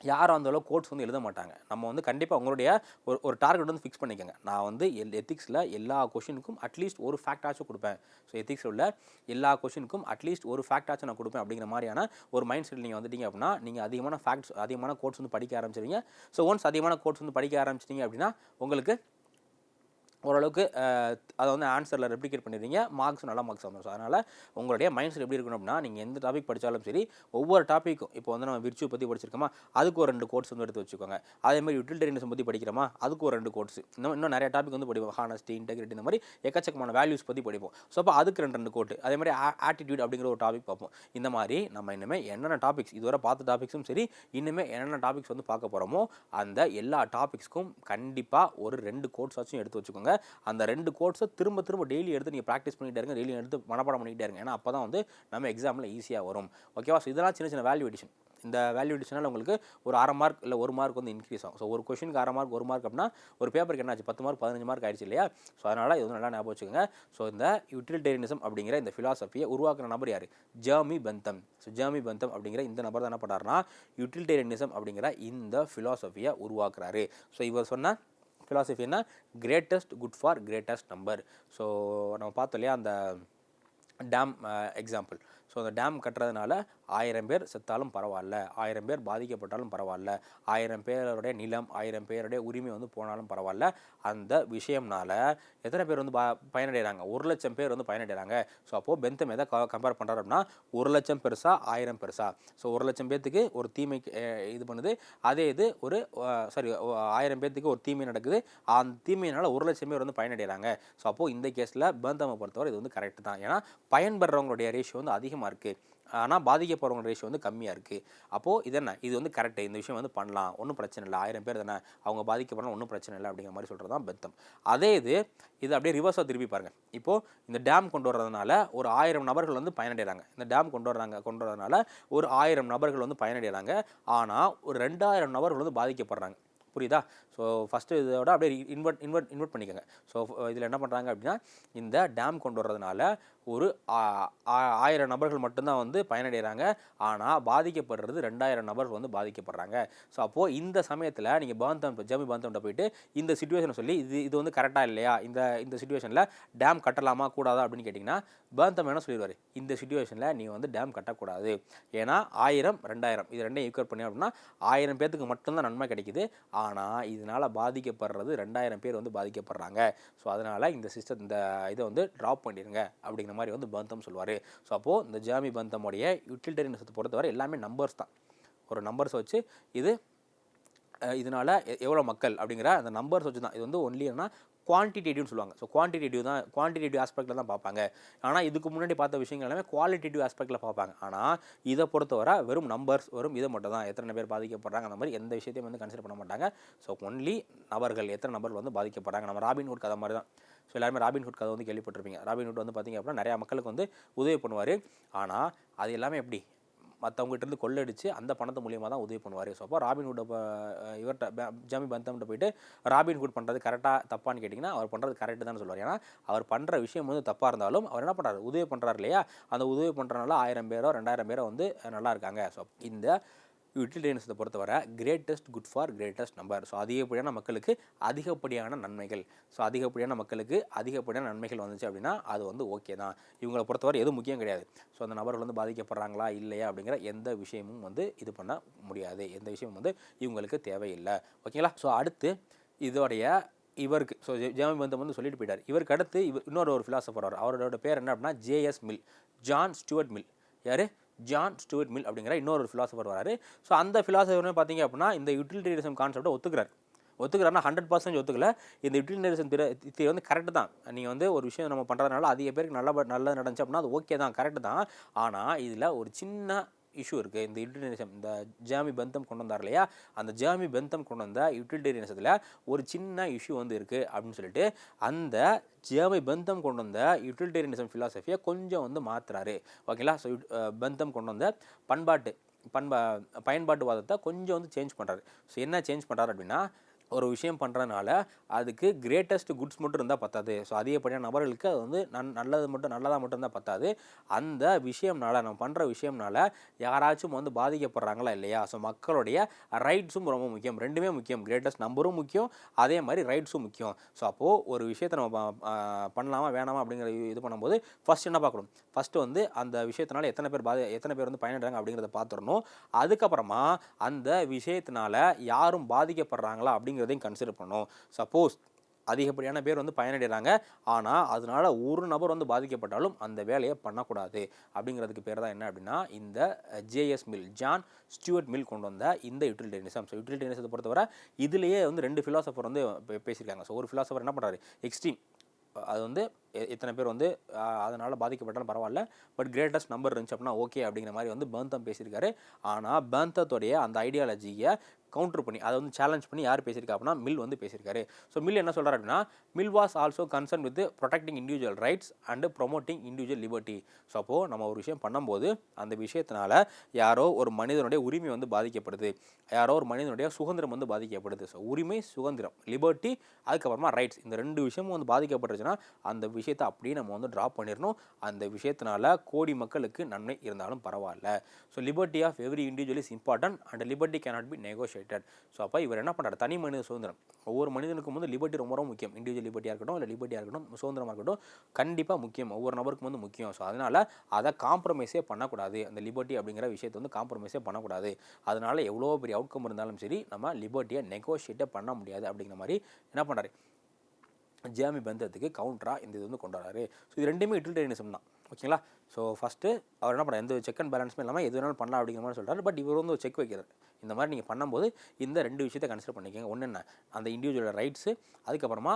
யாரும் அந்த அளவு கோட்ஸ் வந்து எழுத மாட்டாங்க. நம்ம வந்து கண்டிப்பாக உங்களுடைய ஒரு ஒரு டார்கெட் வந்து ஃபிக்ஸ் பண்ணிக்கோங்க. நான் வந்து எல் எத்திக்ஸில் எல்லா கொஷினுக்கும் அட்லீஸ்ட் ஒரு ஃபேக்டாச்சும் கொடுப்பேன். ஸோ எத்திக்ஸில் உள்ள எல்லா கொஷினுக்கும் அட்லீஸ்ட் ஒரு ஃபேக்டாச்சும் நான் கொடுப்பேன் அப்படிங்கிற மாதிரியான ஒரு மைண்ட் செட் நீங்கள் வந்துட்டீங்க அப்படின்னா நீங்கள் அதிகமான ஃபேக்ட்ஸ் அதிகமான கோட்ஸ் வந்து படிக்க ஆரம்பிச்சிருங்க ஸோ ஒன்ஸ் அதிகமான கோட்ஸ் வந்து படிக்க ஆரம்பிச்சிட்டிங்க அப்படின்னா உங்களுக்கு ஓரளவுக்கு அதை வந்து ஆன்சரில் ரெப்ளிகேட் பண்ணிடுறீங்க. மார்க்ஸ் நல்ல மார்க்ஸ் வந்துடும் ஸோ அதனால் உங்களுடைய மைண்ட் செட் எப்படி இருக்கணும் அப்படின்னா நீங்கள் எந்த டாபிக் படித்தாலும் சரி ஒவ்வொரு டாப்பிக்கும் இப்போ வந்து நம்ம விர்ச்சு பற்றி படிச்சிருக்கோமா அதுக்கு ஒரு ரெண்டு கோர்ஸ் வந்து எடுத்து வச்சுக்கோங்க. அதே மாதிரி யூட்டிலிட்டேரியனிசம் பற்றி படிக்கிறோமா அதுக்கு ஒரு ரெண்டு கோர்ஸ் இன்னும் இன்னும் நிறைய டாபிக் வந்து படிப்போம். ஹானஸ்டி இன்டெகிரிட்டி இந்த மாதிரி எக்கச்சக்கமான வேல்யூஸ் பற்றி படிப்போம். ஸோ அப்போ அதுக்கு ரெண்டு ரெண்டு கோட்டு அதே மாதிரி ஆட்டிடியூட் அப்படிங்கிற ஒரு டாபிக் பார்ப்போம். இந்த மாதிரி நம்ம இனிமேல் என்னென்ன டாபிக்ஸ் இதுவரை பார்த்த டாபிக்ஸும் சரி இனிமேல் என்னென்ன டாபிக்ஸ் வந்து பார்க்க போகிறோமோ அந்த எல்லா டாபிக்ஸ்க்கும் கண்டிப்பாக ஒரு ரெண்டு கோட்ஸ் ஆச்சும் எடுத்து வச்சுக்கோங்க. அந்த ரெண்டு கோட்ஸை திரும்ப திரும்ப டெய்லி எடுத்து நீங்கள் ப்ராக்டிஸ் பண்ணிகிட்டே இருங்க. டெய்லி எடுத்து மனப்பாடம் பண்ணிகிட்டே இருங்க. ஏன்னா அப்போ தான் வந்து நம்ம எக்ஸாமில் ஈஸியாக வரும். ஓகேவா ஸோ இதெல்லாம் சின்ன சின்ன வேல்யூ எடிஷன் இந்த வேல்யூ எடிஷனால் உங்களுக்கு ஒரு அரை மார்க் இல்லை ஒரு மார்க் வந்து இன்க்ரீஸ் ஆகும். ஸோ ஒரு கொஷனுக்கு அரை மார்க் ஒரு மார்க் அப்படின்னா ஒரு பேப்பருக்கு என்னாச்சு? பத்து மார்க் பதினஞ்சு மார்க் ஆயிடுச்சு இல்லையா? ஸோ அதனால் இது வந்து நல்லா ஞாபகம் வச்சுக்கோங்க. ஸோ இந்த யூட்டிலிட்டேரியனிசம் அப்படிங்கிற இந்த ஃபிலாசபியை உருவாக்குற நபர் யார்? Jeremy Bentham. So Jeremy Bentham அப்படிங்கிற இந்த நபர் தான் என்ன பண்ணுறாருனா யூட்டிலிட்டேரியனிசம் அப்படிங்கிற இந்த ஃபிலாசபியை உருவாக்குறாரு. ஸோ இவர் சொன்ன ஃபிலாசபி என்ன? Greatest good for greatest number so நம்ம பார்த்தோம் இல்லையா அந்த டேம் எக்ஸாம்பிள் uh, ஸோ அந்த டேம் கட்டுறதுனால ஆயிரம் பேர் செத்தாலும் பரவாயில்ல. ஆயிரம் பேர் பாதிக்கப்பட்டாலும் பரவாயில்ல. ஆயிரம் பேருடைய நிலம் ஆயிரம் பேருடைய உரிமை வந்து போனாலும் பரவாயில்ல. அந்த விஷயம்னால எத்தனை பேர் வந்து பா பயனடைகிறாங்க ஒரு லட்சம் பேர் வந்து பயனடைகிறாங்க ஸோ அப்போது பெந்தம் எதை கம்பேர் பண்ணுறாரு அப்படின்னா ஒரு லட்சம் பெருசா ஆயிரம் பெருசா. ஸோ ஒரு லட்சம் பேர்த்துக்கு ஒரு தீமைக்கு இது பண்ணுது. அதே இது ஒரு சாரி ஆயிரம் பேர்த்துக்கு ஒரு தீமை நடக்குது. அந்த தீமையினால் ஒரு லட்சம் பேர் வந்து பயனடைகிறாங்க ஸோ அப்போது இந்த கேஸில் பெந்தமை பொறுத்தவரை இது வந்து கரெக்ட் தான். ஏன்னா பயன்பெறவங்களுடைய ரேஷியோ வந்து அதிகம் அதிகமாக இருக்குது ஆனால் பாதிக்கப்படுறவங்க ரேஷியோ வந்து கம்மியாக இருக்குது அப்போது இது என்ன? இது வந்து கரெக்டு இந்த விஷயம் வந்து பண்ணலாம். ஒன்றும் பிரச்சனை இல்லை. ஆயிரம் பேர் தானே. அவங்க பாதிக்கப்படலாம். ஒன்றும் பிரச்சனை இல்லை அப்படிங்கிற மாதிரி சொல்கிறது தான் பெத்தம். அதே இது இது அப்படியே ரிவர்ஸாக திருப்பி பாருங்கள் இப்போது இந்த டேம் கொண்டு வர்றதுனால ஒரு ஆயிரம் நபர்கள் வந்து பயனடைகிறாங்க இந்த டேம் கொண்டு வர்றாங்க கொண்டு வரதுனால ஒரு ஆயிரம் நபர்கள் வந்து பயனடைகிறாங்க ஆனால் ஒரு ரெண்டாயிரம் நபர்கள் வந்து பாதிக்கப்படுறாங்க. புரியுதா? ஸோ ஃபஸ்ட்டு இதோட அப்படியே இன்வெர்ட் இன்வெர்ட் இன்வெர்ட் பண்ணிக்கோங்க. ஸோ இதில் என்ன பண்ணுறாங்க அப்படின்னா இந்த டேம் கொண்டு வர்றதுனால ஒரு ஆ- ஆயிரம் நபர்கள் மட்டும்தான் வந்து பயனடைகிறாங்க. ஆனால் பாதிக்கப்படுறது ரெண்டாயிரம் நபர்கள் வந்து பாதிக்கப்படுறாங்க. ஸோ அப்போது இந்த சமயத்தில் நீங்கள் பாந்தம் ஜமி பாந்தம்கிட்ட போயிட்டு இந்த சுச்சுவேஷனை சொல்லி இது இது வந்து கரெக்டாக இல்லையா? இந்த இந்த சுச்சுவேஷனில் டேம் கட்டலாமா கூடாதா அப்படின்னு கேட்டிங்கன்னா பாந்தம் என்ன சொல்லிடுவார்? இந்த சுச்சுவேஷனில் நீ வந்து டேம் கட்டக்கூடாது. ஏன்னா ஆயிரம் ரெண்டாயிரம் இது ரெண்டையும் ஈக்குவல் பண்ணி அப்படின்னா ஆயிரம் பேர்த்துக்கு மட்டும்தான் நன்மை கிடைக்குது. ஆனால் இது இதனால் பாதிக்கப்படுறது ரெண்டாயிரம் பேர் வந்து பாதிக்கப்படுறாங்க. ஸோ அதனால் இந்த சிஸ்டம் இந்த இதை வந்து ட்ராப் பண்ணிடுங்க அப்படிங்கிற மாதிரி வந்து பந்தம் சொல்லுவார். ஸோ அப்போது இந்த ஜாமி பந்தமுடைய யூட்டிலிட்டரினஸத்தை பொறுத்தவரை எல்லாமே நம்பர்ஸ் தான். ஒரு நம்பர்ஸ் வச்சு இது இதனால் இதனால எவ்வளோ மக்கள் அப்படிங்கிற அந்த நம்பர்ஸ் வச்சு தான் இது வந்து ஒன்லி என்ன குவான்டிடேட்டிவ்னு சொல்லுவாங்க. ஸோ குவான்டிடேட்டிவ் தான் குவான்டிடேட்டிவ் ஆஸ்பெக்டில் தான் பார்ப்பாங்க. ஆனால் இதுக்கு முன்னாடி பார்த்த விஷயங்கள் எல்லாமே குவாலிட்டேட்டிவ் ஆஸ்பெக்டில் பார்ப்பாங்க. ஆனால் இதை பொறுத்தவரை வெறும் நம்பர்ஸ் வெறும் இதை மட்டும் தான். எத்தனை பேர் பாதிக்கப்படுறாங்க அந்த மாதிரி எந்த விஷயத்தையும் வந்து கன்சிடர் பண்ண மாட்டாங்க. ஸோ ஒன்லி நபர்கள் எத்தனை நபர்கள் வந்து பாதிக்கப்படுறாங்க. நம்ம ராபின் ஹுட் கதை மாதிரி தான். ஸோ எல்லாருமே ராபின் ஹுட் கதை வந்து கேள்விப்பட்டிருப்பீங்க. ராபின் ஹுட் வந்து பார்த்தீங்க அப்படின்னா நிறையா மக்களுக்கு வந்து உதவி பண்ணுவார். ஆனால் அது எல்லாமே எப்படி? மற்றவங்ககிட்ட இருந்து கொள்ளடிச்சு அந்த பணத்தை மூலியமாக தான் உதவி பண்ணுவார். ஸோ அப்போ ராபின்ஹுட் இவர்கிட்ட ப- ஜாமி பந்தம்கிட்ட போயிட்டு ராபின்ஹுட் பண்ணுறது கரெக்டாக தப்பான்னு கேட்டிங்கன்னா அவர் பண்ணுறது கரெக்டு தான் சொல்லுவார். ஏன்னா அவர் பண்ணுற விஷயம் வந்து தப்பாக இருந்தாலும் அவர் என்ன பண்ணுறாரு உதவி பண்ணுறாரு இல்லையா? அந்த உதவி பண்ணுறனால ஆயிரம் பேரோ ரெண்டாயிரம் பேரோ வந்து நல்லா இருக்காங்க. ஸோ இந்த யூட்டிலிட்டேரியன்ஸை பொறுத்தவரை greatest good for greatest number so அதிகப்படியான மக்களுக்கு அதிகப்படியான நன்மைகள். ஸோ அதிகப்படியான மக்களுக்கு அதிகப்படியான நன்மைகள் வந்துச்சு அப்படின்னா அது வந்து ஓகே தான். இவங்களை பொறுத்தவரை எதுவும் முக்கியம் கிடையாது. ஸோ அந்த நபர்கள் வந்து பாதிக்கப்படுறாங்களா இல்லையா அப்படிங்கிற எந்த விஷயமும் வந்து இது பண்ண முடியாது. எந்த விஷயமும் வந்து இவங்களுக்கு தேவையில்லை. ஓகேங்களா ஸோ அடுத்து இதோடைய இவருக்கு ஸோ ஜேமி வந்து சொல்லிட்டு போயிட்டார். இவருக்கு அடுத்து இவர் இன்னொரு ஒரு ஃபிலாசபர் அவர் அவரோட பேர் என்ன அப்படின்னா JS Mill John Stuart Mill யார்? ஜான் ஸ்டூவர்ட் மில் அப்படிங்கிற இன்னொரு ஃபிலாசபர் வராரு. ஸோ அந்த ஃபிலாசபர்னு பார்த்தீங்க அப்படின்னா இந்த யூட்டிலிட்டரிசம் கான்செப்டை ஒத்துக்கிறார். ஒத்துக்கிறாருன்னா ஹண்ட்ரட் பர்சன்ட் ஒத்துக்கல. இந்த யூட்டிலிட்டேரியனிசம் தியரி வந்து கரெக்ட் தான். நீங்கள் வந்து ஒரு விஷயம் நம்ம பண்ணுறதுனால அதிக பேருக்கு நல்ல நல்லது நடந்துச்சு அப்படின்னா அது ஓகே தான். கரெக்ட் தான். ஆனால் இதில் ஒரு சின்ன இஷ்யூ இருக்குது இந்த யூட்டிலிட்டேரியனிசம் இந்த ஜாமி பந்தம் கொண்டு வந்தார் இல்லையா? அந்த ஜாமி பெந்தம் கொண்டு வந்த யூட்டிலிட்டேரியனிசத்தில் ஒரு சின்ன இஷ்யூ வந்து இருக்குது அப்படின்னு சொல்லிட்டு அந்த ஜாமி பந்தம் கொண்டு வந்த யூட்டிலிட்டேரியனிசம் ஃபிலாசபியை கொஞ்சம் வந்து மாற்றுறாரு ஓகேங்களா ஸோ பந்தம் கொண்டு வந்த பண்பாட்டு பண்பா பயன்பாட்டுவாதத்தை கொஞ்சம் வந்து சேஞ்ச் பண்ணுறாரு ஸோ என்ன சேஞ்ச் பண்ணுறாரு அப்படின்னா ஒரு விஷயம் பண்ணுறதுனால அதுக்கு கிரேட்டஸ்ட் குட்ஸ் மட்டும் இருந்தால் பத்தாது. ஸோ அதிகப்படியான நபர்களுக்கு அது வந்து நன் நல்லது மட்டும் நல்லதாக மட்டும் இருந்தால் பத்தாது. அந்த விஷயம்னால நம்ம பண்ணுற விஷயம்னால யாராச்சும் வந்து பாதிக்கப்படுறாங்களா இல்லையா? ஸோ மக்களுடைய ரைட்ஸும் ரொம்ப முக்கியம். ரெண்டுமே முக்கியம். கிரேட்டஸ்ட் நம்பரும் முக்கியம். அதே மாதிரி ரைட்ஸும் முக்கியம். ஸோ அப்போது ஒரு விஷயத்தை நம்ம பண்ணலாமா வேணாமா அப்படிங்கிற இது பண்ணும்போது ஃபர்ஸ்ட் என்ன பார்க்கணும்? ஃபஸ்ட்டு வந்து அந்த விஷயத்தினால எத்தனை பேர் பாதி எத்தனை பேர் வந்து பயனிடுறாங்க அப்படிங்கிறத பார்த்துடணும். அதுக்கப்புறமா அந்த விஷயத்தினால யாரும் பாதிக்கப்படுறாங்களா அப்படிங்கிறதையும் கன்சிடர் பண்ணணும் சப்போஸ் அதிகப்படியான பேர் வந்து பயனடைகிறாங்க ஆனால் அதனால் ஒரு நபர் வந்து பாதிக்கப்பட்டாலும் அந்த வேலையை பண்ணக்கூடாது. அப்படிங்கிறதுக்கு பேர் தான் என்ன அப்படின்னா இந்த JS Mill John Stuart Mill கொண்டு வந்த இந்த யூட்டிலிட்டேனிசம் ஸோ யூட்டிலிட்டேனிசத்தை பொறுத்தவரை இதுலேயே வந்து ரெண்டு ஃபிலாசபர் வந்து பேசியிருக்காங்க. ஸோ ஒரு ஃபிலாசபர் என்ன பண்ணுறாரு எக்ஸ்ட்ரீம் அது வந்து எ- எத்தனை பேர் வந்து அதனால் பாதிக்கப்பட்டாலும் பரவாயில்ல. பட் கிரேட்டஸ்ட் நம்பர் இருந்துச்சு அப்படின்னா ஓகே அப்படிங்கிற மாதிரி வந்து பேந்தம் பேசியிருக்காரு. ஆனால் பேந்தத்தோடைய அந்த ஐடியாலஜியை கவுண்டர் பண்ணி அதை வந்து சேலஞ்ச் பண்ணி யார் பேசியிருக்கா அப்படின்னா மில் வந்து பேசியிருக்காரு. ஸோ மில் என்ன சொல்கிறார் அப்படின்னா Mill was also concern with protecting individual rights and promoting individual liberty so அப்போது நம்ம ஒரு விஷயம் பண்ணும்போது அந்த விஷயத்தினால யாரோ ஒரு மனிதனுடைய உரிமை வந்து பாதிக்கப்படுது. யாரோ ஒரு மனிதனுடைய சுதந்திரம் வந்து பாதிக்கப்படுது. ஸோ உரிமை சுதந்திரம் லிபர்ட்டி அதுக்கப்புறமா ரைட்ஸ் இந்த ரெண்டு விஷயமும் வந்து பாதிக்கப்பட்டுருச்சுன்னா அந்த விஷயத்தை அப்படியே நம்ம வந்து ட்ராப் பண்ணிடணும். அந்த விஷயத்தினால கோடி மக்களுக்கு நன்மை இருந்தாலும் பரவாயில்ல. So liberty of every individual is important and liberty cannot be negotiated so அப்போ இவர் என்ன பண்ணுறாரு தனி மனித சுதந்திரம். ஒவ்வொரு மனிதனுக்கும் வந்து லிபர்ட்டி ரொம்ப ரொம்ப முக்கியம். இண்டிவிஜுவல் லிபர்ட்டியாக இருக்கட்டும் இல்லை லிபர்ட்டியாக இருக்கட்டும் சுதந்திரமாக இருக்கட்டும் கண்டிப்பாக முக்கியம். ஒவ்வொரு நபருக்கும் வந்து முக்கியம். ஸோ அதனால் அதை காம்ப்ரமைஸே பண்ணக்கூடாது. அந்த லிபர்ட்டி அப்படிங்கிற விஷயத்தை வந்து காம்ப்ரமைஸே பண்ணக்கூடாது. அதனால் எவ்வளோ பெரிய அவுட்கம் இருந்தாலும் சரி நம்ம லிபர்ட்டியை நெகோஷியேட்டே பண்ண முடியாது அப்படிங்கிற மாதிரி என்ன பண்ணுறாரு ஜேமி பந்தத்துக்கு கவுண்டராக இந்த இது வந்து கொண்டு ஸோ இது ரெண்டுமே யூட்டிலிட்டேரியனிசம் தான். ஓகேங்களா ஸோ ஃபஸ்ட்டு அவர் என்ன பண்ண எந்த செக் அண்ட் பேலன்ஸுமே இல்லாமல் எது வேணாலும் பண்ணலாம் அப்படிங்கிற மாதிரி சொல்கிறாரு பட் இவர் வந்து ஒரு செக் வைக்கிறார். இந்த மாதிரி நீங்கள் பண்ணும்போது இந்த ரெண்டு விஷயத்தை கன்சிடர் பண்ணிக்கோங்க. ஒன்று என்ன? அந்த இண்டிவிஜுவலோட ரைட்ஸு அதுக்கப்புறமா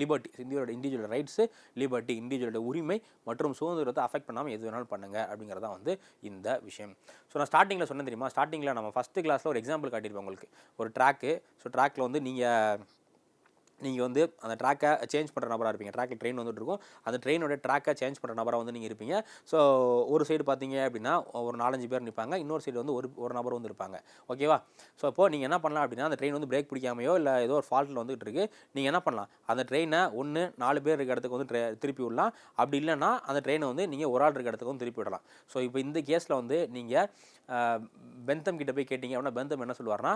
லிபர்ட்டி இந்தியோட இண்டிவிஜுவல் ரைட்ஸு லிபர்ட்டி இண்டிவிஜுவலோட உரிமை மற்றும் சுதந்திரத்தை அஃபெக்ட் பண்ணாமல் எது வேணாலும் பண்ணுங்க அப்படிங்கிறதா வந்து இந்த விஷயம். ஸோ நான் ஸ்டார்டிங்கில் சொன்னேன் தெரியுமா? ஸ்டார்டிங்கில் நம்ம ஃபஸ்ட்டு கிளாஸில் ஒரு எக்ஸாம்பிள் காட்டியிருப்பேன் உங்களுக்கு. ஒரு ட்ராக்கு ஸோ ட்ராக்கில் வந்து நீங்கள் நீங்கள் வந்து அந்த ட்ராக்கை சேஞ்ச் பண்ணுற நபராக இருப்பீங்க. ட்ராக்கில் ட்ரெயின் வந்துட்டுருக்கும். அந்த ட்ரெயினோட ட்ராக்கை சேஞ்ச் பண்ணுற நபராக வந்து நீங்கள் இருப்பீங்க. ஸோ ஒரு சைடு பார்த்தீங்க அப்படின்னா ஒரு நாலஞ்சு பேர் நிற்பாங்க இன்னொரு சைடு வந்து ஒரு ஒரு நபர் வந்து இருப்பாங்க. ஓகேவா ஸோ இப்போது நீங்கள் என்ன பண்ணலாம் அப்படின்னா அந்த ட்ரெயின் வந்து பிரேக் பிடிக்காமையோ இல்லை ஏதோ ஒரு ஃபால்ட்டில் வந்துகிட்டு இருக்குது நீங்கள் என்ன பண்ணலாம்? அந்த ட்ரெயினை ஒன்று நாலு பேர் இருக்க இடத்துக்கு வந்து ட்ரெ திருப்பி விடலாம். அப்படி இல்லைன்னா அந்த ட்ரெயினை வந்து நீங்கள் ஒரு ஆள் இருக்க இடத்துக்கு வந்து திருப்பி விடலாம். ஸோ இப்போ இந்த கேஸில் வந்து நீங்கள் பெந்தம் கிட்ட போய் கேட்டிங்க அப்படின்னா பெந்தம் என்ன சொல்லுவார்னா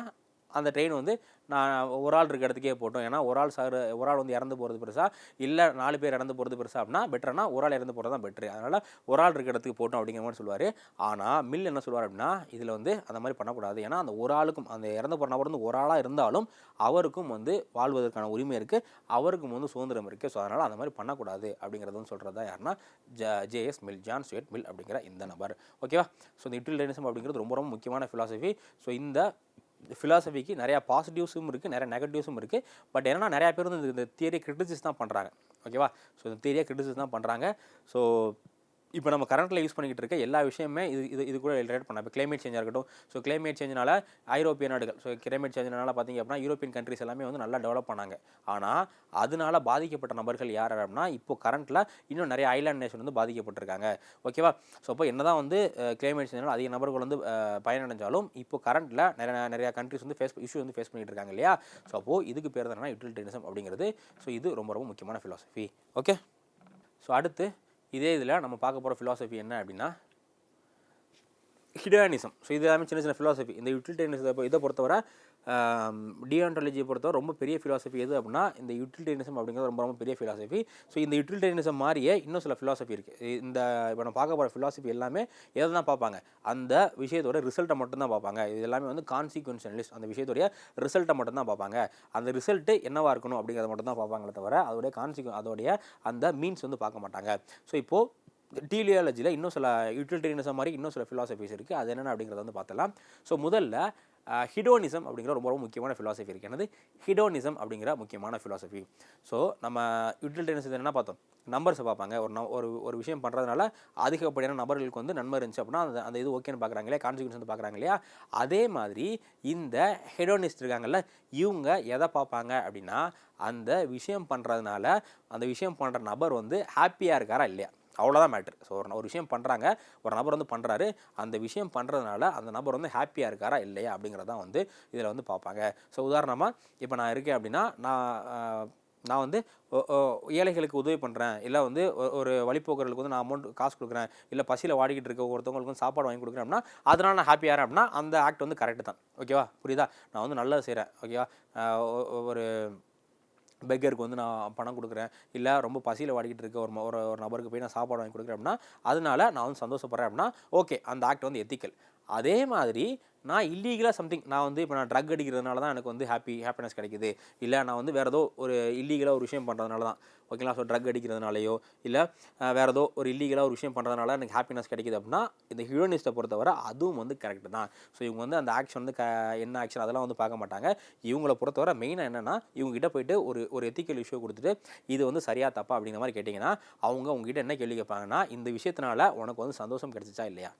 அந்த ட்ரெயின் வந்து நான் ஒரு ஆள் இருக்க இடத்துக்கே போட்டோம் ஏன்னா ஒரு ஆள் சார் ஒரு ஆள் வந்து இறந்து போகிறது பெருசா இல்லை நாலு பேர் இறந்து போகிறது பெருசா அப்படின்னா பெட்டர்னா ஒரு ஆள் இறந்து போகிறது தான் பெட்ரு அதனால் ஒரு ஆள் இருக்க இடத்துக்கு போட்டோம் அப்படிங்கிற மாதிரி சொல்லுவார். ஆனால் மில் என்ன சொல்லுவார் அப்படின்னா இதில் வந்து அந்த மாதிரி பண்ணக்கூடாது. ஏன்னா அந்த ஒரு ஆளுக்கும் அந்த இறந்து போகிற நபர் வந்து ஒரு ஆளாக இருந்தாலும் அவருக்கும் வந்து வாழ்வதற்கான உரிமை இருக்குது அவருக்கும் வந்து சுதந்திரம் இருக்குது ஸோ அதனால் அந்த மாதிரி பண்ணக்கூடாது அப்படிங்கிறது வந்து சொல்கிறது யாருன்னா ஜ JS Mill John Stuart Mill அப்படிங்கிற இந்த நபர். ஓகேவா ஸோ இந்த யூட்டிலிட்டேரிசம் அப்படிங்கிறது ரொம்ப ரொம்ப முக்கியமான ஃபிலாசபி ஸோ இந்த ஃபிலாசபிக்கு நிறையா பாசிட்டிவ்ஸும் இருக்குது நிறைய நெகட்டிவ்ஸும் இருக்குது பட் என்னென்னா நிறையா பேர் வந்து இந்த- தியரியை தியரி கிரிட்டிசிஸ் தான் பண்ணுறாங்க ஓகேவா ஸோ இந்த தியரியை கிரிட்டிசிஸ் தான் பண்ணுறாங்க ஸோ இப்போ நம்ம கரண்ட்டில் யூஸ் பண்ணிக்கிட்டு இருக்க எல்லா விஷயமே இது இது இது கூட ரிலேட் பண்ண இப்போ கிளைமேட் சேஞ்சாக இருக்கட்டும். ஸோ கிளைமேட் சேஞ்சினால ஐரோப்பிய நாடுகள் ஸோ கிளைமேட் சேஞ்சினால பார்த்தீங்க அப்படின்னா யூரோப்பியன் கண்ட்ரிஸ் எல்லாமே வந்து நல்லா டெவலப் பண்ணாங்க. ஆனால் அதனால பாதிக்கப்பட்ட நபர்கள் யார் அப்படின்னா இப்போ கரண்ட்டில் இன்னும் நிறைய ஐலாண்ட் நேஷன் வந்து பாதிக்கப்பட்டிருக்காங்க. ஓகேவா ஸோ அப்போ என்னதான் வந்து கிளைமேட் சேஞ்சினால அதிக நபர்கள் வந்து பயனடைஞ்சாலும் இப்போ கரண்ட்டில் நிறைய நிறைய கண்ட்ரிஸ் வந்து ஃபேஸ் இஷ்யூ வந்து ஃபேஸ் பண்ணிகிட்டு இருக்காங்க இல்லையா? ஸோ அப்போது இதுக்கு பேர் தான் யூட்டிலிட்டேரிசம் அப்படிங்கிறது. ஸோ இது ரொம்ப ரொம்ப முக்கியமான ஃபிலாசபி ஓகே ஸோ அடுத்து இதே இதில் நம்ம பார்க்க போகிற ஃபிலாசபி என்ன அப்படின்னா ஹிடானிசம். ஸோ இது எல்லாமே சின்ன சின்ன ஃபிலாசபி இந்த யூட்டிலிட்டேரியனிசம் இதை பொறுத்தவரை டியான்டாலஜியை பொறுத்தவரை ரொம்ப பெரிய ஃபிலாசபி எது அப்படின்னா இந்த யூட்டிலிட்டேரியனிசம் அப்படிங்கிறது ரொம்ப ரொம்ப பெரிய ஃபிலாசபி ஸோ இந்த யூட்டிலிட்டேரியனிசம் மாதிரியே இன்னும் சில ஃபிலாசபி இருக்குது இந்த இப்போ நம்ம பார்க்க போகிற ஃபிலாசபி எல்லாமே எதை தான் பார்ப்பாங்க? அந்த விஷயத்தோட ரிசல்ட்டை மட்டும்தான் பார்ப்பாங்க. இது எல்லாமே வந்து கான்சிக்வன்ஷனலிஸ்ட் அந்த விஷயத்துடைய ரிசல்ட்டை மட்டும்தான் பார்ப்பாங்க. அந்த ரிசல்ட்டு என்னவாக இருக்கணும் அப்படிங்கிறத மட்டும் தான் பார்ப்பாங்களே தவிர அதோடைய கான்சிக்வன் அதோடைய அந்த மீன்ஸ் வந்து பார்க்க மாட்டாங்க. ஸோ இப்போது டீலியாலஜியில் இன்னும் சில யூட்டிலிட்டேரியனிசம் மாதிரி இன்னும் சில ஃபிலாசபிஸ் இருக்குது அது என்னென்ன அப்படிங்கிறத வந்து பார்த்தலாம் ஸோ முதல்ல ஹிடோனிசம் அப்படிங்கிற ரொம்ப ரொம்ப முக்கியமான ஃபிலாசபி இருக்குது என்னது? ஹிடோனிசம் அப்படிங்கிற முக்கியமான ஃபிலாசபி ஸோ நம்ம யூட்டிலிட்டேரியன்ஸ் என்ன பார்த்தோம். நம்பர்ஸை பார்ப்பாங்க. ஒரு ந ஒரு ஒரு விஷயம் பண்ணுறதுனால அதிகப்படியான நபர்களுக்கு வந்து நன்மை இருந்துச்சு அப்படின்னா அந்த அந்த இது ஓகேன்னு பார்க்குறாங்க இல்லையா? கான்சிக்வன்ஸ் வந்து பார்க்குறாங்க இல்லையா? அதே மாதிரி இந்த ஹெடோனிஸ்ட் இருக்காங்கல்ல இவங்க எதை பார்ப்பாங்க அப்படின்னா அந்த விஷயம் பண்ணுறதுனால அந்த விஷயம் பண்ணுற நபர் வந்து ஹாப்பியாக இருக்காரா இல்லையா? அவ்வளோதான் மேட்ரு ஸோ ஒரு ஒரு விஷயம் பண்ணுறாங்க ஒரு நபர் வந்து பண்ணுறாரு அந்த விஷயம் பண்ணுறதுனால அந்த நபர் வந்து ஹாப்பியாக இருக்காரா இல்லையா அப்படிங்கிறதான் வந்து இதில் வந்து பார்ப்பாங்க. ஸோ உதாரணமாக இப்போ நான் இருக்கேன் அப்படின்னா நான் நான் வந்து ஏழைகளுக்கு உதவி பண்ணுறேன் இல்லை வந்து ஒரு வழிபோக்கர்களுக்கு வந்து நான் அமௌண்ட் காசு கொடுக்குறேன். இல்லை பசியில் வாடிக்கிட்டு இருக்க ஒருத்தவங்களுக்கு வந்து சாப்பாடு வாங்கி கொடுக்குறேன் அப்படின்னா அதனால் நான் ஹாப்பியாக அப்படின்னா அந்த ஆக்ட் வந்து கரெக்டு தான். ஓகேவா புரியுதா? நான் வந்து நல்லது செய்கிறேன் ஓகேவா ஒரு பெக்கருக்கு வந்து நான் பணம் கொடுக்குறேன். இல்லை ரொம்ப பசியில் வாடிக்கிட்டு இருக்க ஒரு ஒரு ஒரு நபருக்கு போய் நான் சாப்பாடு வாங்கி கொடுக்குறேன் அப்படின்னா அதனால நான் வந்து சந்தோஷப்படுறேன் அப்படின்னா ஓகே அந்த ஆக்ட் வந்து எத்திக்கல் அதே மாதிரி நான் இல்லீகலாக சம்திங் நான் வந்து இப்போ நான் ட்ரக் அடிக்கிறதுனால தான் எனக்கு வந்து ஹாப்பி ஹாப்பினஸ் கிடைக்குது. இல்லை நான் வந்து வேறு ஏதோ ஒரு இல்லீகலாக ஒரு விஷயம் பண்ணுறதுனால தான். ஓகேங்களா ஸோ ட்ரக் அடிக்கிறதுனாலையோ இல்லை வேறு ஏதோ ஒரு இல்லீகலாக ஒரு விஷயம் பண்ணுறதுனால எனக்கு ஹாப்பினஸ் கிடைக்குது அப்படின்னா இந்த ஹீரோனிஸ்ட்டை பொறுத்தவரை அதுவும் வந்து கரெக்டு தான். ஸோ இவங்க வந்து அந்த ஆக்ஷன் வந்து க என்ன ஆக்ஷன் அதெல்லாம் வந்து பார்க்க மாட்டாங்க. இவங்கள பொறுத்தவரை மெயினாக என்னென்னா இவங்ககிட்ட போயிட்டு ஒரு ஒரு எத்திக்கல் இஷ்யூ கொடுத்துட்டு இது வந்து சரியா தப்பா அப்படிங்கிற மாதிரி கேட்டிங்கன்னா அவங்க உங்ககிட்ட என்ன கேள்வி கேட்பாங்கன்னா இந்த விஷயத்தினால உனக்கு வந்து சந்தோஷம் கிடைச்சிச்சா இல்லையா?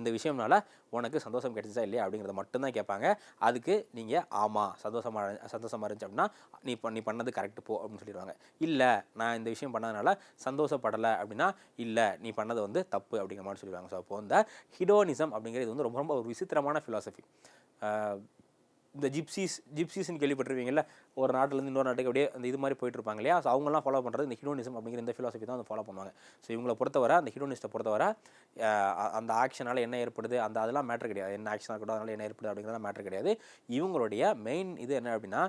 இந்த விஷயம்னால உனக்கு சந்தோஷம் கிடைச்சிச்சா இல்லையா அப்படிங்கிறத மட்டும்தான் கேட்பாங்க. அதுக்கு நீங்கள் ஆமாம் சந்தோஷமாக சந்தோஷமாக சந்தோஷமா இருந்துச்சு அப்படின்னா நீ நீ பண்ணது கரெக்ட் போ அப்படின்னு சொல்லிடுவாங்க. இல்லை நான் இந்த விஷயம் பண்ணதுனால சந்தோஷப்படலை அப்படின்னா இல்லை நீ பண்ணது வந்து தப்பு அப்படிங்கிற மாதிரி சொல்லிடுவாங்க. ஸோ அப்போ இந்த ஹிடோனிசம் அப்படிங்கிறது வந்து ரொம்ப ரொம்ப ஒரு விசித்திரமான ஃபிலாசபி இந்த ஜிப்சிஸ் ஜிப்சிஸ்ன்னு கேள்விப்பட்டிருப்பீங்கல்ல ஒரு நாட்டிலேருந்து இன்னொரு நாட்டுக்கு அப்படியே அந்த இது மாதிரி போயிட்டு இருப்பாங்க இல்லையா? ஸோ அவங்கலாம் ஃபாலோ பண்ணுறது இந்த ஹிடோனிசம் அப்படிங்கிற இந்த ஃபிலாசபி தான் வந்து ஃபாலோ பண்ணுவாங்க. ஸோ இவங்களை பொறுத்தவரை அந்த ஹிடோனிஸ்ட்டை பொறுத்தவரை அந்த ஆக்ஷனால் என்ன ஏற்படுது? அந்த அதெல்லாம் மேட்ரு கிடையாது. என்ன ஆக்ஷனாக இருக்கட்டும் அதனால் என்ன ஏற்படுது அப்படிங்கிறதெல்லாம் மேட்ரு கிடையாது. இவங்களுடைய மெயின் இது என்ன அப்படின்னா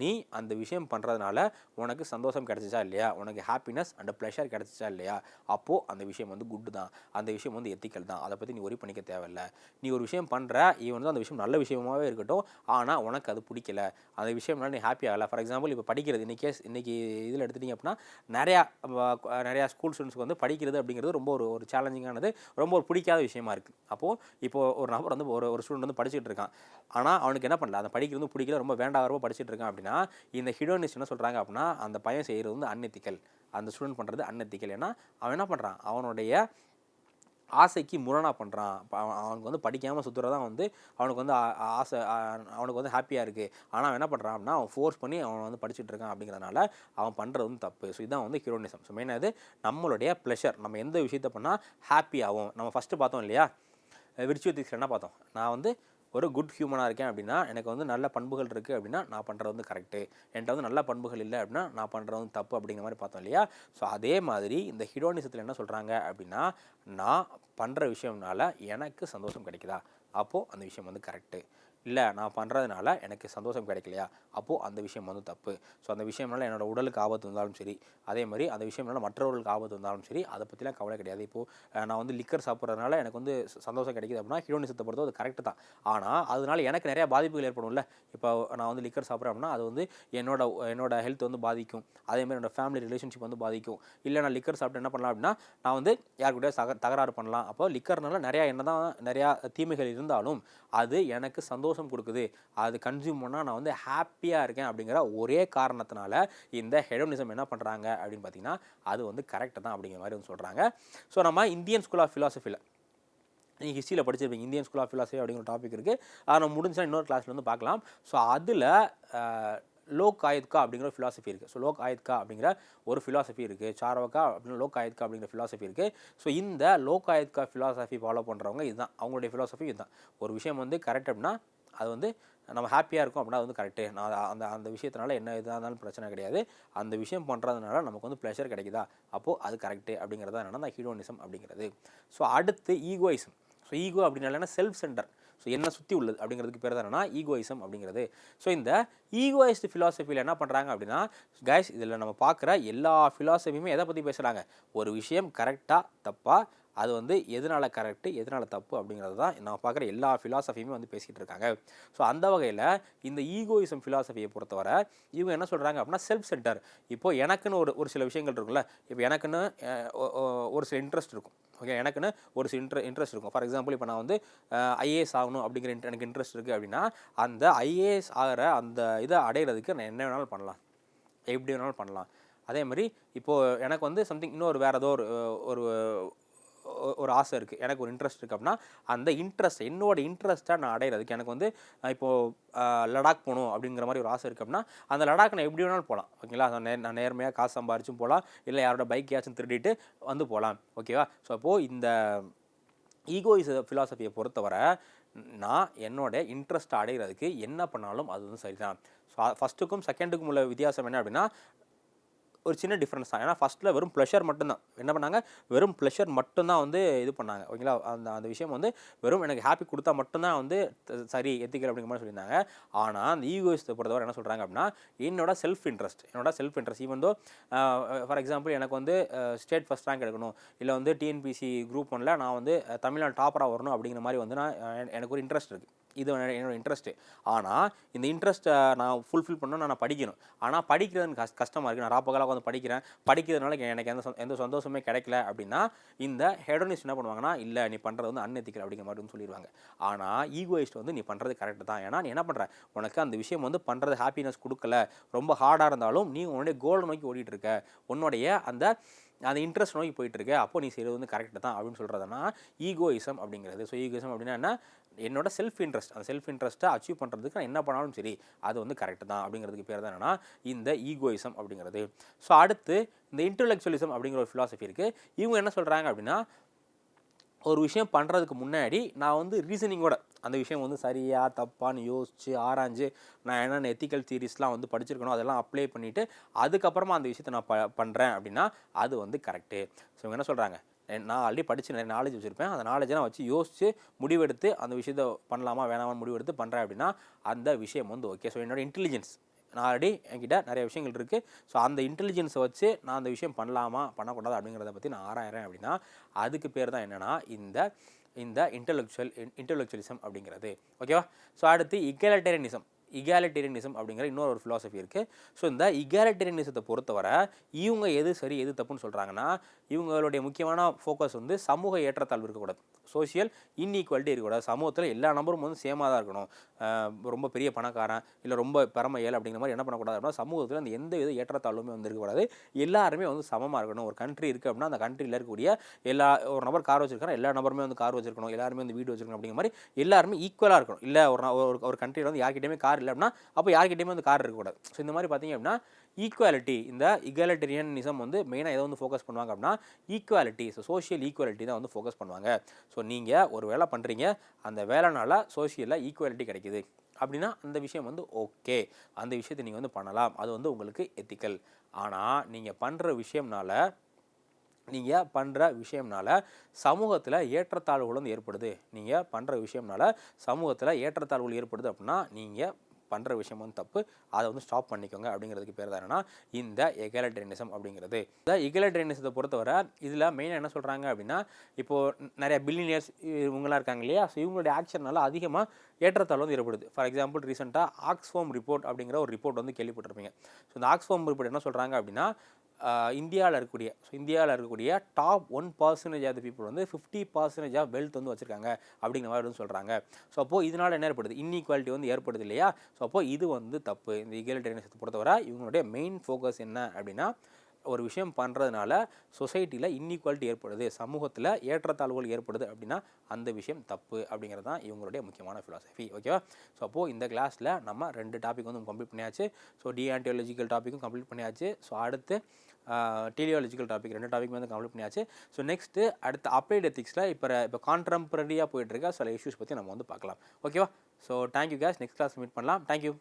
நீ அந்த விஷயம் பண்ணுறதுனால உனக்கு சந்தோஷம் கிடச்சிச்சா இல்லையா? உனக்கு ஹாப்பினஸ் அண்ட் ப்ளஷர் கிடச்சிச்சா இல்லையா? அப்போது அந்த விஷயம் வந்து குட் தான். அந்த விஷயம் வந்து எத்திக்கல் தான். அதை பற்றி நீ ஒரி பண்ணிக்க தேவையில்ல. நீ ஒரு விஷயம் பண்ணுற ஈவன் வந்து அந்த விஷயம் நல்ல விஷயமாவே இருக்கட்டும். ஆனால் உனக்கு அது பிடிக்கல. அந்த விஷயம்னால நீ ஹாப்பி ஆகலை. ஃபார் எக்ஸாம்பிள் இப்போ படிக்கிறது இன்றைக்கி இன்னைக்கு இதில் எடுத்துட்டிங்க அப்படின்னா நிறையா நிறையா ஸ்கூல் ஸ்டூடெண்ட்ஸ்க்கு வந்து படிக்கிறது அப்படிங்கிறது ரொம்ப ஒரு ஒரு சேலஞ்சிங்கானது ரொம்ப ஒரு பிடிக்காத விஷயமா இருக்குது அப்போது இப்போது ஒரு நபர் வந்து ஒரு ஒரு ஸ்டூடெண்ட் வந்து படிச்சுட்டு இருக்கான். ஆனால் அவனுக்கு என்ன பண்ணல? அந்த படிக்கிறது வந்து பிடிக்கல ரொம்ப வேண்டாம் படிச்சுட்டு இருக்கான் அப்படின்னா இந்த ஹிடோனிஸ்ட் என்ன சொல்கிறாங்க அப்படின்னா அந்த பையன் செய்கிறது வந்து அன்எத்திக்கல் அந்த ஸ்டூடெண்ட் பண்ணுறது அன்எத்திக்கல் ஏன்னா அவன் என்ன பண்ணுறான் அவனுடைய ஆசைக்கு முரணாக பண்ணுறான் அவனுக்கு வந்து படிக்காமல் சுற்றுறதான் வந்து அவனுக்கு வந்து ஆசை அவனுக்கு வந்து ஹாப்பியாக இருக்குது ஆனால் அவன் என்ன பண்ணுறான் அப்படின்னா அவன் ஃபோர்ஸ் பண்ணி அவன் வந்து படிச்சுட்டு இருக்கான் அப்படிங்கிறதுனால அவன் பண்ணுறது வந்து தப்பு. ஸோ இதுதான் வந்து ஹீரோனிசம் ஸோ மெயினாக இது நம்மளுடைய ப்ளஷர் நம்ம எந்த விஷயத்தை பண்ணால் ஹாப்பியாகவும் நம்ம ஃபஸ்ட்டு பார்த்தோம் இல்லையா? விர்ச்சுவத்திக்ஸில் என்ன பார்த்தோம்? நான் வந்து ஒரு குட் ஹியூமனாக இருக்கேன் அப்படின்னா எனக்கு வந்து நல்ல பண்புகள் இருக்குது அப்படின்னா நான் பண்ணுறது வந்து கரெக்டு என்கிட்ட வந்து நல்ல பண்புகள் இல்லை அப்படின்னா நான் பண்ணுறது வந்து தப்பு அப்படிங்கிற மாதிரி பார்த்தோம் இல்லையா? ஸோ அதே மாதிரி இந்த ஹிடோனிசத்தில் என்ன சொல்கிறாங்க அப்படின்னா நான் பண்ணுற விஷயம்னால எனக்கு சந்தோஷம் கிடைக்குதா? அப்போது அந்த விஷயம் வந்து கரெக்டு இல்லை நான் பண்ணுறதுனால எனக்கு சந்தோஷம் கிடைக்கலையா? அப்போது அந்த விஷயம் வந்து தப்பு. ஸோ அந்த விஷயம்னால என்னோடய உடலுக்கு ஆபத்து வந்தாலும் சரி அதே மாதிரி அந்த விஷயம்னால மற்றவர்களுக்கு ஆபத்து வந்தாலும் சரி அதை பற்றிலாம் கவலை கிடையாது. இப்போது நான் வந்து லிக்கர் சாப்பிட்றதுனால எனக்கு வந்து சந்தோஷம் கிடைக்குது அப்படின்னா ஹீரோனிசத்தை பொறுத்தவரை அது கரெக்டு தான். ஆனால் அதனால எனக்கு நிறையா பாதிப்புகள் ஏற்படும்ல. இப்போ நான் வந்து லிக்கர் சாப்பிட்றேன் அப்படின்னா அது வந்து என்னோட என்னோட ஹெல்த் வந்து பாதிக்கும். அதே மாதிரி என்னோட ஃபேமிலி ரிலேஷன்ஷிப் வந்து பாதிக்கும். இல்லை நான் லிக்கர் சாப்பிட்டு என்ன பண்ணலாம் அப்படின்னா நான் வந்து யாருக்கிட்டே சக தகராறு பண்ணலாம். அப்போ லிக்கர்னால நிறையா என்ன தான் நிறையா தீமைகள் இருந்தாலும் அது எனக்கு சந்தோஷம் கொடுக்குது. அது கன்சியூம் பண்ணால் நான் வந்து ஹாப்பியாக இருக்கேன் அப்படிங்கிற ஒரே காரணத்தினால இந்த ஹெடோனிசம் என்ன பண்ணுறாங்க அப்படின்னு பார்த்தீங்கன்னா அது வந்து கரெக்டாக தான் அப்படிங்கிற மாதிரி வந்து சொல்கிறாங்க ஸோ நம்ம இந்தியன் ஸ்கூல் ஆஃப் ஃபிலாசபியில் நீங்கள் ஹிஸ்ட்ரியில் படிச்சிருப்பீங்க இந்தியன் ஸ்கூல் ஆஃப் ஃபிலாசபி அப்படிங்கிற டாபிக் இருக்குது அதை நம்ம முடிஞ்சால் இன்னொரு கிளாஸில் வந்து பார்க்கலாம். ஸோ அதில் லோக் ஆயுத்கா அப்படிங்கிற ஃபிலாசபி இருக்குது ஸோ லோக் ஆயுத்கா அப்படிங்கிற ஒரு ஃபிலாசபி இருக்குது சாரவக்கா அப்படின்னு லோக் ஆயுத்கா அப்படிங்கிற ஃபிலாசபி இருக்குது ஸோ இந்த லோக் ஆயுத்கா ஃபிலாசபி ஃபாலோ பண்ணுறவங்க இதுதான். அவங்களுடைய ஃபிலாசபி இதுதான். ஒரு விஷயம் வந்து கரெக்ட் அப்படின்னா அது வந்து நம்ம ஹாப்பியாக இருக்கோம் அப்படின்னா அது வந்து கரெக்டு நான் அந்த அந்த விஷயத்தினால என்ன இதாக இருந்தாலும் பிரச்சனை கிடையாது. அந்த விஷயம் பண்ணுறதுனால நமக்கு வந்து ப்ளஷர் கிடைக்குதா? அப்போது அது கரெக்டு அப்படிங்கிறதா என்னன்னா ஹீரோனிசம் அப்படிங்கிறது. ஸோ அடுத்து ஈகோயிசம் ஸோ ஈகோ அப்படின்னால செல்ஃப் சென்டர் ஸோ என்ன சுற்றி உள்ளது அப்படிங்கிறதுக்கு பேர் தான் என்னன்னா ஈகோயிசம் அப்படிங்கிறது. ஸோ இந்த ஈகோயிஸ்ட் ஃபிலாசபியில் என்ன பண்ணுறாங்க அப்படின்னா கைஸ் இதில் நம்ம பார்க்குற எல்லா ஃபிலாசபியுமே எதை பற்றி பேசுகிறாங்க ஒரு விஷயம் கரெக்டாக தப்பாக அது வந்து எதனால் கரெக்டு எதனால் தப்பு அப்படிங்கிறது தான் நான் பார்க்குற எல்லா ஃபிலாசபியுமே வந்து பேசிகிட்டு இருக்காங்க. ஸோ அந்த வகையில் இந்த ஈகோயிசம் ஃபிலாசபியை பொறுத்தவரை இவங்க என்ன சொல்கிறாங்க அப்படின்னா செல்ஃப் சென்டர் இப்போது எனக்குன்னு ஒரு ஒரு சில விஷயங்கள் இருக்குல்ல இப்போ எனக்குன்னு ஒரு சில இன்ட்ரெஸ்ட் இருக்கும். ஓகே எனக்குன்னு ஒரு சில இன்ட்ரெ இன்ட்ரெஸ்ட் இருக்கும். ஃபார் எக்ஸாம்பிள் இப்போ நான் வந்து ஐஏஎஸ் ஆகணும் அப்படிங்கிற int- எனக்கு இன்ட்ரெஸ்ட் இருக்குது அப்படின்னா அந்த ஐஏஎஸ் ஆகிற அந்த இதை அடையிறதுக்கு நான் என்ன வேணாலும் பண்ணலாம். எப்படி வேணாலும் பண்ணலாம். அதே மாதிரி இப்போது எனக்கு வந்து சம்திங் இன்னொரு வேறு ஏதோ ஒரு ஒரு ஒரு ஆசை இருக்குது எனக்கு ஒரு இன்ட்ரெஸ்ட் இருக்குது அப்படின்னா அந்த இன்ட்ரெஸ்ட் என்னோட இன்ட்ரெஸ்ட்டை நான் அடையிறதுக்கு எனக்கு வந்து இப்போது லடாக் போகணும் அப்படிங்கிற மாதிரி ஒரு ஆசை இருக்குது அப்படின்னா அந்த லடாக் நான் எப்படி வேணாலும் போகலாம். ஓகேங்களா? நான் நே- நான் நேர்மையாக காசு சம்பாரிச்சும் போகலாம். இல்லை யாரோட பைக்கையாச்சும் திருடிட்டு வந்து போகலாம். ஓகேவா? ஸோ அப்போது இந்த ஈகோயிஸ் ஃபிலாசபியை பொறுத்தவரை நான் என்னோட இன்ட்ரெஸ்ட்டை அடைகிறதுக்கு என்ன பண்ணாலும் அது வந்து சரிதான். ஃபஸ்ட்டுக்கும் செகண்டுக்கும் உள்ள வித்தியாசம் என்ன அப்படின்னா ஒரு சின்ன டிஃப்ரென்ஸ் தான். ஏன்னா ஃபஸ்ட்டில் வெறும் ப்ளஷர் மட்டும்தான். என்ன பண்ணாங்க? வெறும் ப்ளஷர் மட்டும்தான் வந்து இது பண்ணாங்க. ஓகேங்களா? அந்த அந்த விஷயம் வந்து வெறும் எனக்கு ஹாப்பி கொடுத்தா மட்டும்தான் வந்து சரி எத்திக்கல் அப்படிங்கிற மாதிரி சொல்லியிருந்தாங்க. ஆனால் அந்த ஈகோயிஸ்த்தை பொறுத்தவரை என்ன சொல்கிறாங்க அப்படின்னா என்னோட செல்ஃப் இன்ட்ரெஸ்ட் என்னோட self interest even though for example எனக்கு வந்து ஸ்டேட் ஃபஸ்ட் ரேங்க் எடுக்கணும். இல்லை வந்து டிஎன்பிசி குரூப் ஒன்ல நான் வந்து தமிழ்நாடு டாப்பராக வரணும் அப்படிங்கிற மாதிரி வந்து நான் எனக்கு ஒரு இன்ட்ரெஸ்ட் இருக்குது இது என்னோட- இன்ட்ரெஸ்ட்டு ஆனால் இந்த இன்ட்ரெஸ்ட்டை நான் ஃபுல்ஃபில் பண்ணணும் நான் படிக்கணும். ஆனால் படிக்கிறது எனக்கு கஷ் கஷ்டமாக இருக்குது நான் ராப்பகலாக உட்காந்து படிக்கிறேன். படிக்கிறதுனால எனக்கு எந்த எந்த சந்தோஷமே கிடைக்கல அப்படின்னா இந்த ஹெடோனிஸ்ட் என்ன பண்ணுவாங்கன்னா இல்லை நீ பண்ணுறது வந்து அன்னெத்திக்கல் அப்படிங்கிற மாதிரி சொல்லிடுவாங்க. ஆனால் ஈகோயிஸ்ட் வந்து நீ பண்ணுறது கரெக்டு தான். ஏன்னா நீ என்ன பண்ணுற உனக்கு அந்த விஷயம் வந்து பண்ணுறது ஹாப்பினஸ் கொடுக்கல. ரொம்ப ஹார்டாக இருந்தாலும் நீ உன்னுடைய கோலை நோக்கி ஓடிட்டு இருக்க உன்னுடைய அந்த அந்த இன்ட்ரெஸ்ட் நோக்கி போயிட்டுருக்கு. அப்போ நீ செய்கிறது வந்து கரெக்டு தான் அப்படின்னு சொல்கிறதுனா ஈகோயிசம் அப்படிங்கிறது. ஸோ ஈகோயிசம் அப்படின்னா என்ன? என்னோட செல்ஃப் இன்ட்ரெஸ்ட் அந்த செல்ஃப் இன்ட்ரெஸ்ட்டை அச்சீவ் பண்ணுறதுக்கு நான் என்ன பண்ணாலும் சரி அது வந்து கரெக்டு தான் அப்படிங்கிறதுக்கு பேர் தான் என்னென்னா இந்த ஈகோயிசம் அப்படிங்கிறது. ஸோ அடுத்து இந்த இன்டலெக்சுவலிசம் அப்படிங்கிற ஒரு ஃபிலாசபி இருக்குது இவங்க என்ன சொல்கிறாங்க அப்படின்னா ஒரு விஷயம் பண்ணுறதுக்கு முன்னாடி நான் வந்து ரீசனிங்கோட அந்த விஷயம் வந்து சரியா தப்பான்னு யோசித்து ஆராய்ஞ்சு நான் என்னென்ன எத்திக்கல் தியரிஸ்லாம் வந்து படிச்சிருக்கணும் அதெல்லாம் அப்ளை பண்ணிவிட்டு அதுக்கப்புறமா அந்த விஷயத்தை நான் ப பண்ணுறேன் அப்படின்னா அது வந்து கரெக்டு ஸோ இவங்க என்ன சொல்கிறாங்க நான் ஆல்ரெடி படித்து நிறைய நாலேஜ் வச்சுருப்பேன். அந்த நாலேஜை நான் வச்சு யோசித்து முடிவெடுத்து அந்த விஷயத்த பண்ணலாமா வேணாமான்னு முடிவெடுத்து பண்ணுறேன் அப்படின்னா அந்த விஷயம் வந்து ஓகே ஸோ என்னோட இன்டெலிஜென்ஸ் நான் ஆல்ரெடி என்கிட்ட நிறைய விஷயங்கள் இருக்குது ஸோ அந்த இன்டெலிஜென்ஸை வச்சு நான் அந்த விஷயம் பண்ணலாமா பண்ணக்கூடாது அப்படிங்கிறத பற்றி நான் ஆராயிறேன் அப்படின்னா அதுக்கு பேர் தான் என்னென்னா இந்த இந்த இன்டெலெக்சுவல் இன்டெலெக்சுவலிசம் அப்படிங்கிறது. ஓகேவா ஸோ அடுத்து இகாலிட்டேரியனிசம் இகாலிட்டேரியனிசம் அப்படிங்கிற இன்னொரு ஒரு ஃபிலாசபி இருக்குது ஸோ இந்த இகாலிட்டேரியனிசத்தை பொறுத்தவரை இவங்க எது சரி எது தப்புன்னு சொல்கிறாங்கன்னா இவங்களுடைய முக்கியமான ஃபோக்கஸ் வந்து சமூக ஏற்றத்தாழ்வு இருக்கக்கூடாது. சோஷியல் இன்இக்வாலிட்டி இருக்கக்கூடாது. சமூகத்தில் எல்லா நம்பரும் வந்து சேமாக தான் இருக்கணும். ரொம்ப பெரிய பணக்காரன் இல்லை ரொம்ப பரம ஏழை அப்படிங்கிற மாதிரி என்ன பண்ணக்கூடாது அப்படின்னா சமூகத்தில் அந்த எந்த வித ஏற்றத்தாழ்வுமே வந்து இருக்கக்கூடாது. எல்லாருமே வந்து சமமாக இருக்கணும். ஒரு கண்ட்ரி இருக்குது அப்படின்னா அந்த கண்ட்ரியில் இருக்கக்கூடிய எல்லா ஒரு நபர் கார் வச்சிருக்காரு எல்லா நபருமே வந்து கார் வச்சிருக்கணும். எல்லாருமே வந்து வீடு வச்சிருக்கணும் அப்படிங்கிற மாதிரி எல்லாருமே ஈக்குவலாக இருக்கணும். இல்லை ஒரு ஒரு ஒரு கண்ட்ரியில் வந்து யார்கிட்டயுமே கார் இல்லை அப்படின்னா அப்போ யார்கிட்டயுமே வந்து கார் இருக்கக்கூடாது. ஸோ இந்த மாதிரி பார்த்தீங்க அப்படின்னா ஈக்குவாலிட்டி இந்த இகாலிட்டரியனிசம் வந்து மெயினாக எதை வந்து ஃபோக்கஸ் பண்ணுவாங்க அப்படின்னா ஈக்குவாலிட்டி ஸோ சோஷியல் ஈக்குவாலிட்டி தான் வந்து ஃபோக்கஸ் பண்ணுவாங்க. ஸோ நீங்கள் ஒரு வேலை பண்ணுறீங்க அந்த வேலைனால சோஷியலில் ஈக்குவாலிட்டி கிடைக்குது. அப்படின்னா அந்த விஷயம் வந்து ஓகே அந்த விஷயத்தை நீங்கள் வந்து பண்ணலாம். அது வந்து உங்களுக்கு எத்திக்கல் ஆனால் நீங்கள் பண்ணுற விஷயம்னால நீங்கள் பண்ணுற விஷயம்னால சமூகத்தில் ஏற்றத்தாழ்வுகள் வந்து ஏற்படுது. நீங்கள் பண்ணுற விஷயம்னால சமூகத்தில் ஏற்றத்தாழ்வுகள் ஏற்படுது அப்படின்னா நீங்கள் பண்ணுற விஷயம் வந்து தப்பு. அதை வந்து ஸ்டாப் பண்ணிக்கோங்க அப்படிங்கிறதுக்கு பேர் தான் என்னன்னா இந்த எகலட்ரினிசம் அப்படிங்கிறது. இந்த எகலட்ரினிசத்தை பொறுத்தவரை இதில் மெயினாக என்ன சொல்கிறாங்க அப்படின்னா இப்போது நிறைய பில்லினியர்ஸ் இவங்களாம் இருக்காங்க இல்லையா? ஸோ இவங்களுடைய ஆக்ஷனால அதிகமாக ஏற்றத்தாழ் வந்து ஏற்படுது. ஃபார் எக்ஸாம்பிள் ரீசெண்டாக ஆக்ஸ்ஃபார்ம் ரிப்போர்ட் அப்படிங்கிற ஒரு ரிப்போர்ட் வந்து கேள்விப்பட்டிருப்பீங்க. ஸோ இந்த ஆக்ஸ்ஃபார்ம் ரிப்போர்ட் என்ன சொல்கிறாங்க அப்படின்னா இந்தியாவில் இருக்கக்கூடிய ஸோ இந்தியாவில் இருக்கக்கூடிய top one percentage of people வந்து ஃபிஃப்டி பர்சன்டேஜ் ஆஃப் வெல்த் வந்து வச்சுருக்காங்க அப்படிங்கிற மாதிரி வந்து சொல்கிறாங்க ஸோ அப்போது இதனால் என்ன ஏற்படுது? இன்இக்வாலிட்டி வந்து ஏற்படுது இல்லையா? ஸோ அப்போது இது வந்து தப்பு. இந்த இகலிட்டேரியனிசத்தை பொறுத்தவரை இவங்களுடைய மெயின் ஃபோக்கஸ் என்ன அப்படின்னா ஒரு விஷயம் பண்ணுறதுனால சொசைட்டியில் இன்இக்வாலிட்டி ஏற்படுது சமூகத்தில் ஏற்றத்தாழ்வுகள் ஏற்படுது அப்படின்னா அந்த விஷயம் தப்பு அப்படிங்கிறது தான் இவங்களுடைய முக்கியமான ஃபிலாசபி ஓகேவா ஸோ அப்போது இந்த கிளாஸில் நம்ம ரெண்டு டாபிக் வந்து கம்ப்ளீட் பண்ணியாச்சு. ஸோ டிஆன்டியாலஜிக்கல் டாப்பிக்கும் கம்ப்ளீட் பண்ணியாச்சு. ஸோ அடுத்து டீலியாலஜிக்கல் டாபிக் ரெண்டு டாபிக் வந்து கம்ப்ளீட் பண்ணியாச்சு. ஸோ நெக்ஸ்ட்டு அடுத்து அப்ளைட் எத்திக்ஸில் இப்போ இப்போ கான்டெம்பரரியாக போயிட்டுருக்க சில இஷ்யூஸ் பற்றி நம்ம வந்து பார்க்கலாம். ஓகேவா so thank you guys next class meet பண்ணலாம். Thank you